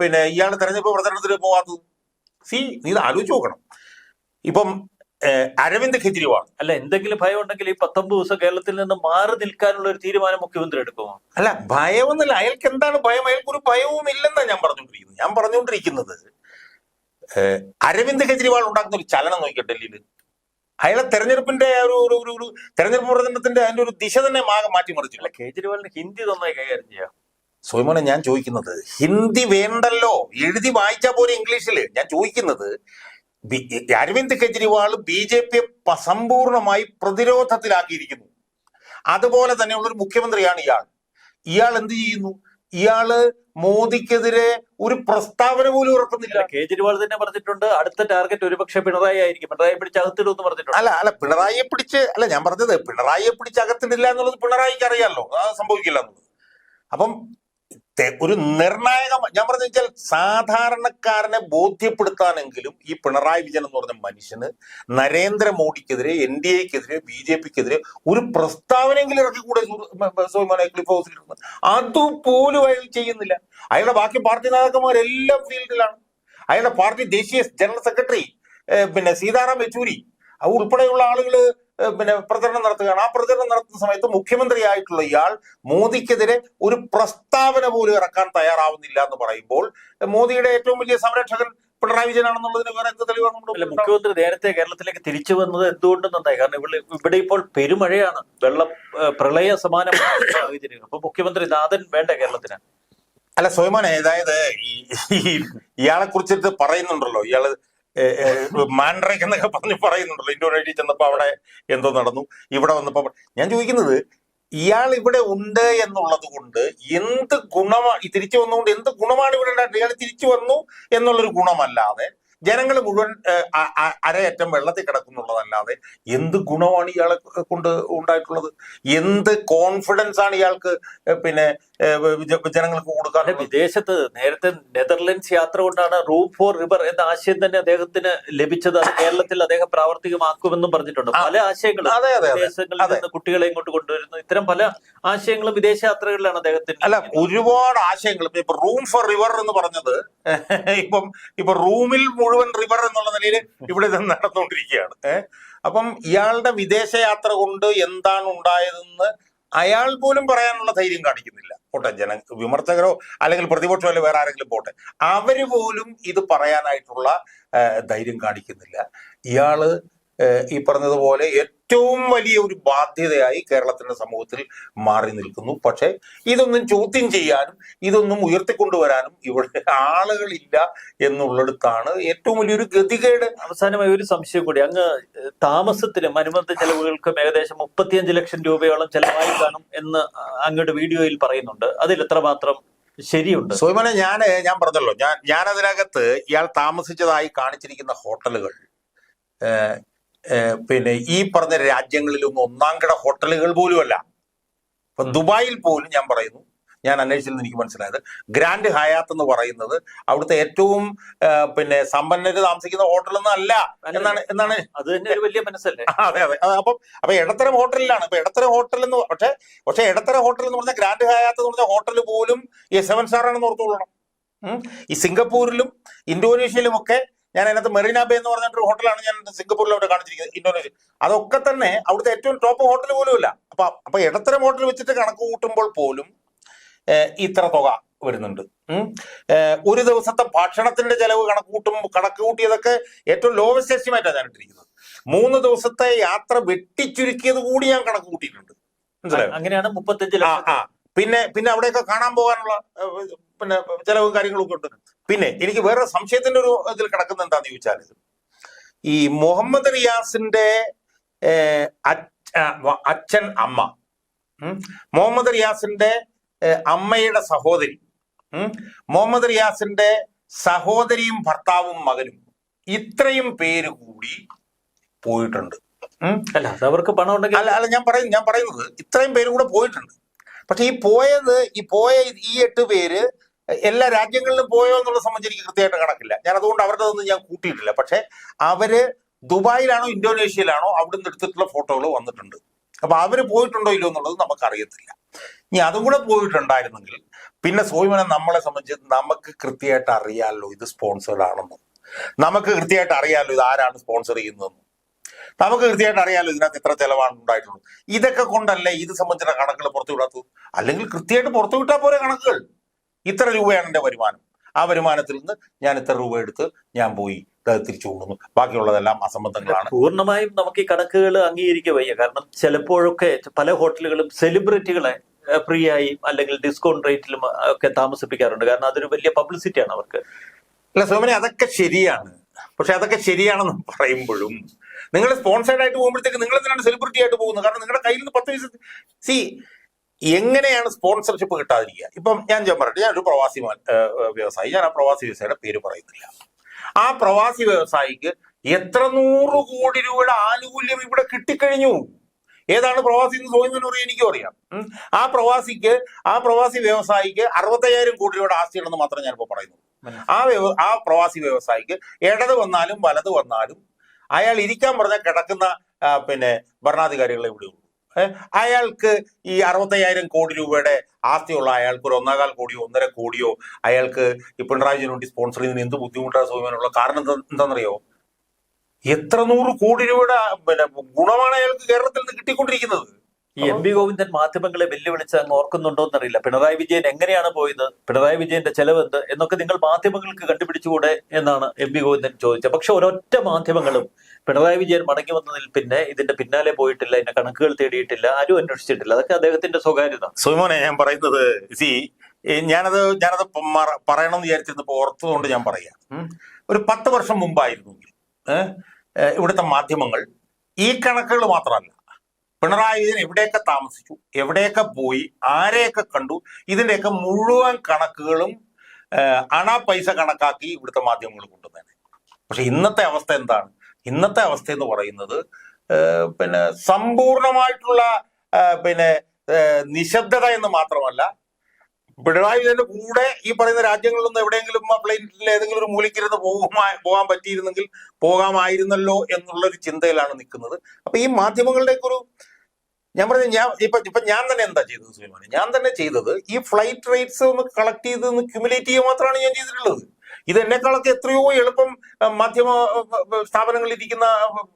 പിന്നെ ഇയാൾ തെരഞ്ഞെടുപ്പ് പ്രചരണത്തിന് പോവാത്തത്? സി നീ ഇത് ആലോചിച്ച് നോക്കണം. ഇപ്പം അരവിന്ദ് കെജ്രിവാൾ. അല്ല എന്തെങ്കിലും ഭയം ഉണ്ടെങ്കിൽ ഈ പത്തൊമ്പത് ദിവസം കേരളത്തിൽ നിന്ന് മാറി നിൽക്കാനുള്ള ഒരു തീരുമാനം മുഖ്യമന്ത്രി എടുക്കുമോ? അല്ല ഭയമൊന്നുമില്ല. അയാൾക്ക് എന്താണ് ഭയം? അയാൾക്കൊരു ഭയവും ഇല്ലെന്നാണ് ഞാൻ പറഞ്ഞുകൊണ്ടിരിക്കുന്നത്. ഞാൻ പറഞ്ഞുകൊണ്ടിരിക്കുന്നത് അരവിന്ദ് കെജ്രിവാൾ ഉണ്ടാക്കുന്ന ഒരു ചലനം നോക്കിയിട്ടില്ല ഡൽഹിയിൽ അയാളെ തെരഞ്ഞെടുപ്പിന്റെ ഒരു ഒരു- ഒരു തെരഞ്ഞെടുപ്പ് പ്രചരണത്തിന്റെ അതിന്റെ ഒരു ദിശ തന്നെ മാകെ മാറ്റിമറിച്ചില്ല കേജ്രിവാളിന് ഹിന്ദി നന്നായി കൈകാര്യം ചെയ്യാം. സോയ്മോനെ ഞാൻ ചോദിക്കുന്നത് ഹിന്ദി വേണ്ടല്ലോ? എഴുതി വായിച്ചാൽ പോലെ ഇംഗ്ലീഷിൽ ഞാൻ ചോദിക്കുന്നത് അരവിന്ദ് കെജ്രിവാൾ ബി ജെ പിയെ സമ്പൂർണമായി പ്രതിരോധത്തിലാക്കിയിരിക്കുന്നു. അതുപോലെ തന്നെയുള്ളൊരു മുഖ്യമന്ത്രിയാണ് ഇയാൾ. ഇയാൾ എന്ത് ചെയ്യുന്നു? ഇയാൾ മോദിക്കെതിരെ ഒരു പ്രസ്താവന പോലും ഇറക്കുന്നില്ല അല്ല കേജ്രിവാൾ തന്നെ പറഞ്ഞിട്ടുണ്ട് അടുത്ത ടാർഗറ്റ് ഒരുപക്ഷെ പിണറായി ആയിരിക്കും. പിണറായി പിടിച്ച് അകത്തിടുമെന്ന് പറഞ്ഞിട്ടുണ്ട്. അല്ല അല്ല പിണറായിയെ പിടിച്ച് അല്ല ഞാൻ പറഞ്ഞത് പിണറായിയെ പിടിച്ച് അകത്തിടില്ല എന്നുള്ളത് പിണറായിക്ക് അറിയാമല്ലോ അത് സംഭവിക്കില്ല എന്നുള്ളത്. അപ്പം ഒരു നിർണായക ഞാൻ പറഞ്ഞു വെച്ചാൽ സാധാരണക്കാരനെ ബോധ്യപ്പെടുത്താനെങ്കിലും ഈ പിണറായി വിജയൻ എന്ന് പറഞ്ഞ മനുഷ്യന് നരേന്ദ്രമോദിക്കെതിരെ എൻ ഡി എക്കെതിരെ ബി ജെ പിക്കെതിരെ ഒരു പ്രസ്താവനയെങ്കിലും ഇറക്കിക്കൂടെ സോമാനെ ക്ലിഫ് ഹൗസിൽ അതുപോലും അയാൾ ചെയ്യുന്നില്ല. അയാളുടെ ബാക്കി പാർട്ടി നേതാക്കന്മാരെല്ലാം ഫീൽഡിലാണ്. അയാളുടെ പാർട്ടി ദേശീയ ജനറൽ സെക്രട്ടറി പിന്നെ സീതാറാം യെച്ചൂരി ഉൾപ്പെടെയുള്ള ആളുകൾ പിന്നെ പ്രചരണം നടത്തുകയാണ്. ആ പ്രചരണം നടത്തുന്ന സമയത്ത് മുഖ്യമന്ത്രിയായിട്ടുള്ള ഇയാൾ മോദിക്കെതിരെ ഒരു പ്രസ്താവന പോലും ഇറക്കാൻ തയ്യാറാവുന്നില്ല എന്ന് പറയുമ്പോൾ മോദിയുടെ ഏറ്റവും വലിയ സംരക്ഷകൻ പിണറായി വിജയനാണെന്നുള്ളതിന് വേറെ എന്ത് തെളിവാണ് മുഖ്യമന്ത്രി നേരത്തെ കേരളത്തിലേക്ക് തിരിച്ചു വന്നത് എന്തുകൊണ്ട് നന്നായി. കാരണം ഇവിടെ ഇവിടെ ഇപ്പോൾ പെരുമഴയാണ്. വെള്ളം പ്രളയ സമാനമായ സാഹചര്യം അപ്പൊ മുഖ്യമന്ത്രി നാഥൻ വേണ്ട കേരളത്തിന്. അല്ല സ്വയമാനെ അതായത് ഇയാളെ കുറിച്ചിട്ട് പറയുന്നുണ്ടല്ലോ. ഇയാൾ മാൻഡ്രേക്ക് എന്നൊക്കെ പറഞ്ഞ് പറയുന്നുണ്ടല്ലോ. ഇന്തോനേഷ്യ ചെന്നപ്പോ അവിടെ എന്തോ നടന്നു. ഇവിടെ വന്നപ്പോ ഞാൻ ചോദിക്കുന്നത് ഇയാൾ ഇവിടെ ഉണ്ട് എന്നുള്ളത് കൊണ്ട് എന്ത് ഗുണമാണ് തിരിച്ചു വന്നുകൊണ്ട് എന്ത് ഗുണമാണ് ഇവിടെ ഉണ്ടായിട്ട് ഇയാൾ തിരിച്ചു വന്നു എന്നുള്ളൊരു ഗുണമല്ലാതെ ജനങ്ങൾ മുഴുവൻ അരയറ്റം വെള്ളത്തിൽ കിടക്കുന്നുള്ളതല്ലാതെ എന്ത് ഗുണമാണ് ഇയാളെ കൊണ്ട് ഉണ്ടായിട്ടുള്ളത്? എന്ത് കോൺഫിഡൻസ് ആണ് ഇയാൾക്ക് പിന്നെ ജനങ്ങൾക്ക് കൊടുക്കാൻ വിദേശത്ത് നേരത്തെ നെതർലൻഡ്സ് യാത്ര കൊണ്ടാണ് റൂം ഫോർ റിവർ എന്ന ആശയം തന്നെ അദ്ദേഹത്തിന് ലഭിച്ചത്. അത് കേരളത്തിൽ അദ്ദേഹം പ്രാവർത്തികമാക്കുമെന്നും പറഞ്ഞിട്ടുണ്ട്. പല ആശയങ്ങളും അതെ അതെ അതെ. വിദേശങ്ങളിൽ നിന്ന് കുട്ടികളെ ഇങ്ങോട്ട് കൊണ്ടുവരുന്നു. ഇത്തരം പല ആശയങ്ങളും വിദേശ യാത്രകളിലാണ് അദ്ദേഹത്തിന് അല്ല ഒരുപാട് ആശയങ്ങൾ. ഇപ്പൊ റൂം ഫോർ റിവർ എന്ന് പറഞ്ഞത് ഇപ്പം ഇപ്പൊ റൂമിൽ മുഴുവൻ റിവർ എന്നുള്ള നിലയിൽ ഇവിടെ ഇത് നടന്നുകൊണ്ടിരിക്കുകയാണ്. ഏഹ് അപ്പം ഇയാളുടെ വിദേശയാത്ര കൊണ്ട് എന്താണ് ഉണ്ടായതെന്ന് അയാൾ പോലും പറയാനുള്ള ധൈര്യം കാണിക്കുന്നില്ല. പോട്ടെ ജന വിമർശകരോ അല്ലെങ്കിൽ പ്രതിപക്ഷമോ അല്ലെങ്കിൽ വേറെ ആരെങ്കിലും പോട്ടെ. അവർ പോലും ഇത് പറയാനായിട്ടുള്ള ധൈര്യം കാണിക്കുന്നില്ല. ഇയാൾ ഈ പറഞ്ഞതുപോലെ ഏറ്റവും വലിയ ഒരു ബാധ്യതയായി കേരളത്തിന്റെ സമൂഹത്തിൽ മാറി നിൽക്കുന്നു. പക്ഷെ ഇതൊന്നും ചോദ്യം ചെയ്യാനും ഇതൊന്നും ഉയർത്തിക്കൊണ്ടുവരാനും ഇവിടെ ആളുകളില്ല എന്നുള്ളിടത്താണ് ഏറ്റവും വലിയൊരു ഗതികേട്. അവസാനമായി ഒരു സംശയം കൂടി. അങ്ങ് താമസത്തിനും അനുബന്ധ ചെലവുകൾക്കും ഏകദേശം മുപ്പത്തിയഞ്ച് ലക്ഷം രൂപയോളം ചെലവായി കാണും എന്ന് അങ്ങയുടെ വീഡിയോയിൽ പറയുന്നുണ്ട്. അതിൽ എത്രമാത്രം ശരിയുണ്ട്? സോയ്മനെ ഞാൻ ഞാൻ പറഞ്ഞല്ലോ ഞാൻ ഞാൻ അതിനകത്ത് ഇയാൾ താമസിച്ചതായി കാണിച്ചിരിക്കുന്ന ഹോട്ടലുകൾ പിന്നെ ഈ പറഞ്ഞ രാജ്യങ്ങളിലൊന്നും ഒന്നാം കിട ഹോട്ടലുകൾ പോലുമല്ല. ഇപ്പൊ ദുബായിൽ പോലും ഞാൻ പറയുന്നു ഞാൻ അന്വേഷിച്ചതിൽ എനിക്ക് മനസ്സിലായത്. ഗ്രാൻഡ് ഹയാത്ത് എന്ന് പറയുന്നത് അവിടുത്തെ ഏറ്റവും പിന്നെ സമ്പന്നര് താമസിക്കുന്ന ഹോട്ടലൊന്നും അല്ല എന്നാണ് എന്നാണ് അത് തന്നെ ഒരു വലിയ മനസ്സല്ലേ? അതെ അതെ. അപ്പം അപ്പൊ ഇടത്തരം ഹോട്ടലിലാണ്. ഇപ്പൊ ഇടത്തരം ഹോട്ടൽ എന്ന് പക്ഷെ പക്ഷെ ഇടത്തരം ഹോട്ടൽ എന്ന് പറഞ്ഞാൽ ഗ്രാൻഡ് ഹയാത്ത് എന്ന് പറഞ്ഞ ഹോട്ടൽ പോലും ഈ സെവൻ സ്റ്റാർ ആണെന്ന് ഓർത്തുകൊള്ളണം ഈ സിംഗപ്പൂരിലും ഇന്തോനേഷ്യയിലും ഒക്കെ ഞാൻ അതിനകത്ത് മെറീന ബേ എന്ന് പറഞ്ഞിട്ടൊരു ഹോട്ടലാണ് ഞാൻ സിംഗപ്പൂരിൽ അവിടെ കാണിച്ചിരിക്കുന്നത് ഇന്തോനേഷ്യ. അതൊക്കെ തന്നെ അവിടുത്തെ ഏറ്റവും ടോപ്പ് ഹോട്ടൽ പോലും ഇല്ല. അപ്പൊ അപ്പൊ ഇടത്തരം ഹോട്ടൽ വെച്ചിട്ട് കണക്ക് കൂട്ടുമ്പോൾ പോലും ഇത്ര തുക വരുന്നുണ്ട്. ഒരു ദിവസത്തെ ഭക്ഷണത്തിന്റെ ചെലവ് കണക്ക് കൂട്ടും കണക്ക് കൂട്ടിയതൊക്കെ ഏറ്റവും ലോവസ്റ്റ് എസ്റ്റിമേറ്റാണ് ഞാൻ ഇട്ടിരിക്കുന്നത്. മൂന്ന് ദിവസത്തെ യാത്ര വെട്ടിച്ചുരുക്കിയത് കൂടി ഞാൻ കണക്ക് കൂട്ടിയിട്ടുണ്ട്. അങ്ങനെയാണ് മുപ്പത്തഞ്ച് പിന്നെ പിന്നെ അവിടെയൊക്കെ കാണാൻ പോകാനുള്ള പിന്നെ ചെലവും കാര്യങ്ങളൊക്കെ ഉണ്ട്. പിന്നെ എനിക്ക് വേറെ സംശയത്തിന്റെ ഒരു ഇതിൽ കിടക്കുന്ന എന്താന്ന് ചോദിച്ചാൽ ഈ മുഹമ്മദ് റിയാസിന്റെ അച്ഛൻ അമ്മ മുഹമ്മദ് റിയാസിന്റെ അമ്മയുടെ സഹോദരി മുഹമ്മദ് റിയാസിന്റെ സഹോദരിയും ഭർത്താവും മകനും ഇത്രയും പേര് കൂടി പോയിട്ടുണ്ട് അല്ല അവർക്ക് പണം ഉണ്ടെങ്കിൽ അല്ല അല്ല ഞാൻ പറയുന്നത് ഞാൻ പറയുന്നത് ഇത്രയും പേര് കൂടെ പോയിട്ടുണ്ട്. പക്ഷെ ഈ പോയത് ഈ പോയ ഈ എട്ട് പേര് എല്ലാ രാജ്യങ്ങളിലും പോയോ എന്നുള്ള സംബന്ധിച്ച് എനിക്ക് കൃത്യമായിട്ട് കണക്കില്ല. ഞാൻ അതുകൊണ്ട് അവരുടെ ഒന്നും ഞാൻ കൂട്ടിയിട്ടില്ല. പക്ഷെ അവർ ദുബായിലാണോ ഇന്തോനേഷ്യയിലാണോ അവിടുന്ന് എടുത്തിട്ടുള്ള ഫോട്ടോകൾ വന്നിട്ടുണ്ട്. അപ്പൊ അവർ പോയിട്ടുണ്ടോ ഇല്ലയോ എന്നുള്ളത് നമുക്ക് അറിയത്തില്ല ഇനി അതും കൂടെ പോയിട്ടുണ്ടായിരുന്നെങ്കിൽ പിന്നെ സോയിമനെ നമ്മളെ സംബന്ധിച്ച് നമുക്ക് കൃത്യമായിട്ട് അറിയാമല്ലോ ഇത് സ്പോൺസേഡ് ആണെന്നും നമുക്ക് കൃത്യമായിട്ട് അറിയാമല്ലോ ഇത് ആരാണ് സ്പോൺസർ ചെയ്യുന്നതെന്നും. നമുക്ക് കൃത്യമായിട്ട് അറിയാമല്ലോ ഇതിനകത്ത് ഇത്ര ചെലവാണ് ഉണ്ടായിട്ടുള്ളത്. ഇതൊക്കെ കൊണ്ടല്ലേ ഇത് സംബന്ധിച്ച കണക്കുകൾ പുറത്തു വിടാത്തത് അല്ലെങ്കിൽ കൃത്യമായിട്ട് പുറത്തു വിട്ടാൽ പോരെ കണക്കുകൾ? ഇത്ര രൂപയാണ് എന്റെ വരുമാനം. ആ വരുമാനത്തിൽ നിന്ന് ഞാൻ ഇത്ര രൂപ എടുത്ത് ഞാൻ പോയി. തിരിച്ചു കൊണ്ടുവന്നു. ബാക്കിയുള്ളതെല്ലാം അസംബന്ധങ്ങളാണ്. പൂർണമായും നമുക്ക് ഈ കണക്കുകൾ അംഗീകരിക്കുക വയ്യ. കാരണം ചിലപ്പോഴൊക്കെ പല ഹോട്ടലുകളും സെലിബ്രിറ്റികളെ ഫ്രീ ആയി അല്ലെങ്കിൽ ഡിസ്കൗണ്ട് റേറ്റിലും ഒക്കെ താമസിപ്പിക്കാറുണ്ട്. കാരണം അതൊരു വലിയ പബ്ലിസിറ്റിയാണ് അവർക്ക്. അല്ല സോമനെ അതൊക്കെ ശരിയാണ്. പക്ഷെ അതൊക്കെ ശരിയാണെന്ന് പറയുമ്പോഴും നിങ്ങൾ സ്പോൺസേഡ് ആയിട്ട് പോകുമ്പോഴത്തേക്ക് നിങ്ങൾ എന്തിനാണ് സെലിബ്രിറ്റി ആയിട്ട് പോകുന്നത്? കാരണം നിങ്ങളുടെ കയ്യിൽ നിന്ന് പത്ത് പൈസ സി എങ്ങനെയാണ് സ്പോൺസർഷിപ്പ് കിട്ടാതിരിക്കുക? ഇപ്പം ഞാൻ ഞാൻ പറയട്ടെ ഞാനൊരു പ്രവാസി മാ- ഏഹ് ഏഹ് വ്യവസായി. ഞാൻ ആ പ്രവാസി വ്യവസായിയുടെ പേര് പറയുന്നില്ല. ആ പ്രവാസി വ്യവസായിക്ക് എത്ര നൂറ് കോടി രൂപയുടെ ആനുകൂല്യം ഇവിടെ കിട്ടിക്കഴിഞ്ഞു? ഏതാണ് പ്രവാസി എന്ന് സോയിമൻ പറയും എനിക്കും അറിയാം. ആ പ്രവാസിക്ക് ആ പ്രവാസി വ്യവസായിക്ക് അറുപത്തയ്യായിരം കോടി രൂപയുടെ ആസ്തിയുണ്ടെന്ന് മാത്രമേ ഞാനിപ്പോൾ പറയുന്നു ആ ആ പ്രവാസി വ്യവസായിക്ക് ഇടത് വന്നാലും വലത് വന്നാലും അയാൾ ഇരിക്കാൻ പറഞ്ഞാൽ കിടക്കുന്ന പിന്നെ ഭരണാധികാരികളെ ഇവിടെ ഉള്ളൂ ഏ, അയാൾക്ക് ഈ അറുപത്തയ്യായിരം കോടി രൂപയുടെ ആസ്തിയുള്ള അയാൾക്ക് ഒരു ഒന്നേകാൽ കോടിയോ ഒന്നര കോടിയോ അയാൾക്ക് ഈ പിണറായി വിജയൻ വേണ്ടി സ്പോൺസർ ചെയ്യുന്നതിന് എന്ത് ബുദ്ധിമുട്ടാണ് സൗകര്യമുള്ള കാരണം എന്താ എന്താണെന്നറിയോ? എത്ര നൂറ് കോടി രൂപയുടെ പിന്നെ ഗുണമാണ് അയാൾക്ക് കേരളത്തിൽ നിന്ന് കിട്ടിക്കൊണ്ടിരിക്കുന്നത്. ഈ എം വി ഗോവിന്ദൻ മാധ്യമങ്ങളെ വെല്ലുവിളിച്ച് അങ്ങ് ഓർക്കുന്നുണ്ടോ എന്നറിയില്ല. പിണറായി വിജയൻ എങ്ങനെയാണ് പോയത്? പിണറായി വിജയന്റെ ചെലവ് എന്ത്? എന്നൊക്കെ നിങ്ങൾ മാധ്യമങ്ങൾക്ക് കണ്ടുപിടിച്ചുകൂടെ എന്നാണ് എം വി ഗോവിന്ദൻ ചോദിച്ചത്. പക്ഷെ ഒരൊറ്റ മാധ്യമങ്ങളും പിണറായി വിജയൻ മടങ്ങി വന്നതിൽ പിന്നെ ഇതിന്റെ പിന്നാലെ പോയിട്ടില്ല ഇതിന്റെ കണക്കുകൾ തേടിയിട്ടില്ല ആരും അന്വേഷിച്ചിട്ടില്ല. അതൊക്കെ അദ്ദേഹത്തിന്റെ സ്വകാര്യത. സുമോനെ ഞാൻ പറയുന്നത് സി ഞാനത് ഞാനത് പറയണം എന്ന് പറയണമെന്ന് വിചാരിച്ചിരുന്നപ്പോ ഓർത്തതുകൊണ്ട് ഞാൻ പറയാം. ഒരു പത്ത് വർഷം മുമ്പായിരുന്നെങ്കിൽ ഇവിടുത്തെ മാധ്യമങ്ങൾ ഈ കണക്കുകൾ മാത്രമല്ല പിണറായി വിജയൻ എവിടെയൊക്കെ താമസിച്ചു എവിടെയൊക്കെ പോയി ആരെയൊക്കെ കണ്ടു ഇതിന്റെയൊക്കെ മുഴുവൻ കണക്കുകളും അണ പൈസ കണക്കാക്കി ഇവിടുത്തെ മാധ്യമങ്ങൾ കൊണ്ടുവന്നേനെ. പക്ഷെ ഇന്നത്തെ അവസ്ഥ എന്താണ്? ഇന്നത്തെ അവസ്ഥ എന്ന് പറയുന്നത് പിന്നെ സമ്പൂർണമായിട്ടുള്ള പിന്നെ നിശബ്ദത എന്ന് മാത്രമല്ല പിണറായി വിജയന്റെ കൂടെ ഈ പറയുന്ന രാജ്യങ്ങളിലൊന്നും എവിടെയെങ്കിലും പ്ലെയിനിൽ ഏതെങ്കിലും ഒരു മൂലിക്കിരുന്ന് പോകുമാ പോകാൻ പറ്റിയിരുന്നെങ്കിൽ പോകാമായിരുന്നല്ലോ എന്നുള്ള ഒരു ചിന്തയിലാണ് നിൽക്കുന്നത്. അപ്പൊ ഈ മാധ്യമങ്ങളുടെയൊക്കെ ഒരു ഞാൻ പറഞ്ഞു ഞാൻ ഇപ്പൊ ഇപ്പൊ ഞാൻ തന്നെ എന്താ ചെയ്തത് സുലൈമാൻ ഞാൻ തന്നെ ചെയ്തത് ഈ ഫ്ലൈറ്റ് റേറ്റ്സ് ഒന്ന് കളക്ട് ചെയ്ത് ക്യുമുലേറ്റ് ചെയ്യുക മാത്രമാണ് ഞാൻ ചെയ്തിട്ടുള്ളത്. ഇത് എന്നെക്കാളൊക്കെ എത്രയോ എളുപ്പം മാധ്യമ സ്ഥാപനങ്ങളിൽ ഇരിക്കുന്ന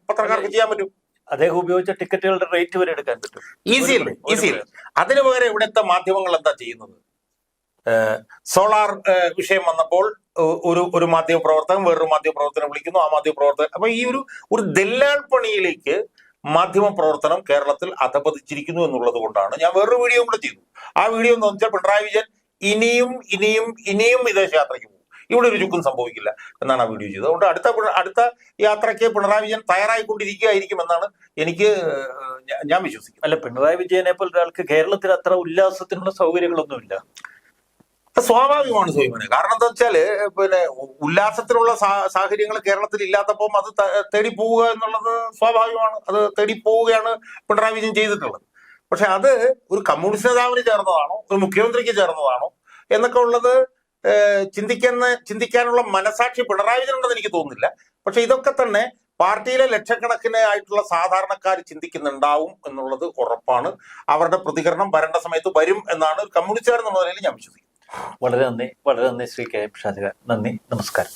പത്രക്കാർക്ക് ചെയ്യാൻ പറ്റും. അദ്ദേഹം ഉപയോഗിച്ച ടിക്കറ്റുകളുടെ റേറ്റ് വരെ എടുക്കാൻ പറ്റും. ഈസി അല്ലേ? അതിന് പകരം ഇവിടുത്തെ മാധ്യമങ്ങൾ എന്താ ചെയ്യുന്നത്? സോളാർ വിഷയം വന്നപ്പോൾ ഒരു ഒരു മാധ്യമ പ്രവർത്തകൻ വേറൊരു മാധ്യമ പ്രവർത്തനം വിളിക്കുന്നു. ആ മാധ്യമ പ്രവർത്തകൻ അപ്പൊ ഈ ഒരു ഒരു ദല്ലാൾ പണിയിലേക്ക് മാധ്യമ പ്രവർത്തനം കേരളത്തിൽ അധപതിച്ചിരിക്കുന്നു എന്നുള്ളത് കൊണ്ടാണ് ഞാൻ വേറൊരു വീഡിയോ കൂടെ ചെയ്തു. ആ വീഡിയോ എന്ന് വെച്ചാൽ പിണറായി വിജയൻ ഇനിയും ഇനിയും ഇനിയും വിദേശയാത്രയ്ക്ക് പോകും. ഇവിടെ ഒരു ചുക്കും സംഭവിക്കില്ല എന്നാണ് ആ വീഡിയോ ചെയ്തത്. അതുകൊണ്ട് അടുത്ത അടുത്ത യാത്രയ്ക്ക് പിണറായി വിജയൻ തയ്യാറായിക്കൊണ്ടിരിക്കുകയായിരിക്കും എന്നാണ് എനിക്ക് ഞാൻ വിശ്വസിക്കുന്നത്. അല്ല പിണറായി വിജയനെ പോലെ ഒരാൾക്ക് കേരളത്തിൽ അത്ര ഉല്ലാസത്തിനുള്ള സൗകര്യങ്ങളൊന്നുമില്ല. സ്വാഭാവികമാണ് സോയിമന്. കാരണം എന്താ വെച്ചാൽ പിന്നെ ഉല്ലാസത്തിനുള്ള സാ- സാഹചര്യങ്ങൾ കേരളത്തിൽ ഇല്ലാത്തപ്പോൾ അത് തേടി പോവുക എന്നുള്ളത് സ്വാഭാവികമാണ്. അത് തേടി പോവുകയാണ് പിണറായി വിജയൻ ചെയ്തിട്ടുള്ളത്. പക്ഷെ അത് ഒരു കമ്മ്യൂണിസ്റ്റ് നേതാവിന് ചേർന്നതാണോ ഒരു മുഖ്യമന്ത്രിക്ക് ചേർന്നതാണോ എന്നൊക്കെ ഉള്ളത് ചിന്തിക്കുന്ന ചിന്തിക്കാനുള്ള മനസാക്ഷി പിണറായി വിജയൻ ഉണ്ടെന്ന് എനിക്ക് തോന്നുന്നില്ല. പക്ഷെ ഇതൊക്കെ തന്നെ പാർട്ടിയിലെ ലക്ഷക്കണക്കിന് ആയിട്ടുള്ള സാധാരണക്കാർ ചിന്തിക്കുന്നുണ്ടാവും എന്നുള്ളത് ഉറപ്പാണ്. അവരുടെ പ്രതികരണം വരേണ്ട സമയത്ത് വരും എന്നാണ് കമ്മ്യൂണിസ്റ്റുകാർ എന്നുള്ള നിലയിൽ ഞാൻ വിശ്വസിക്കുന്നത് വളരെ നന്ദി. വളരെ നന്ദി ശ്രീ കെ എം നന്ദി. നമസ്കാരം.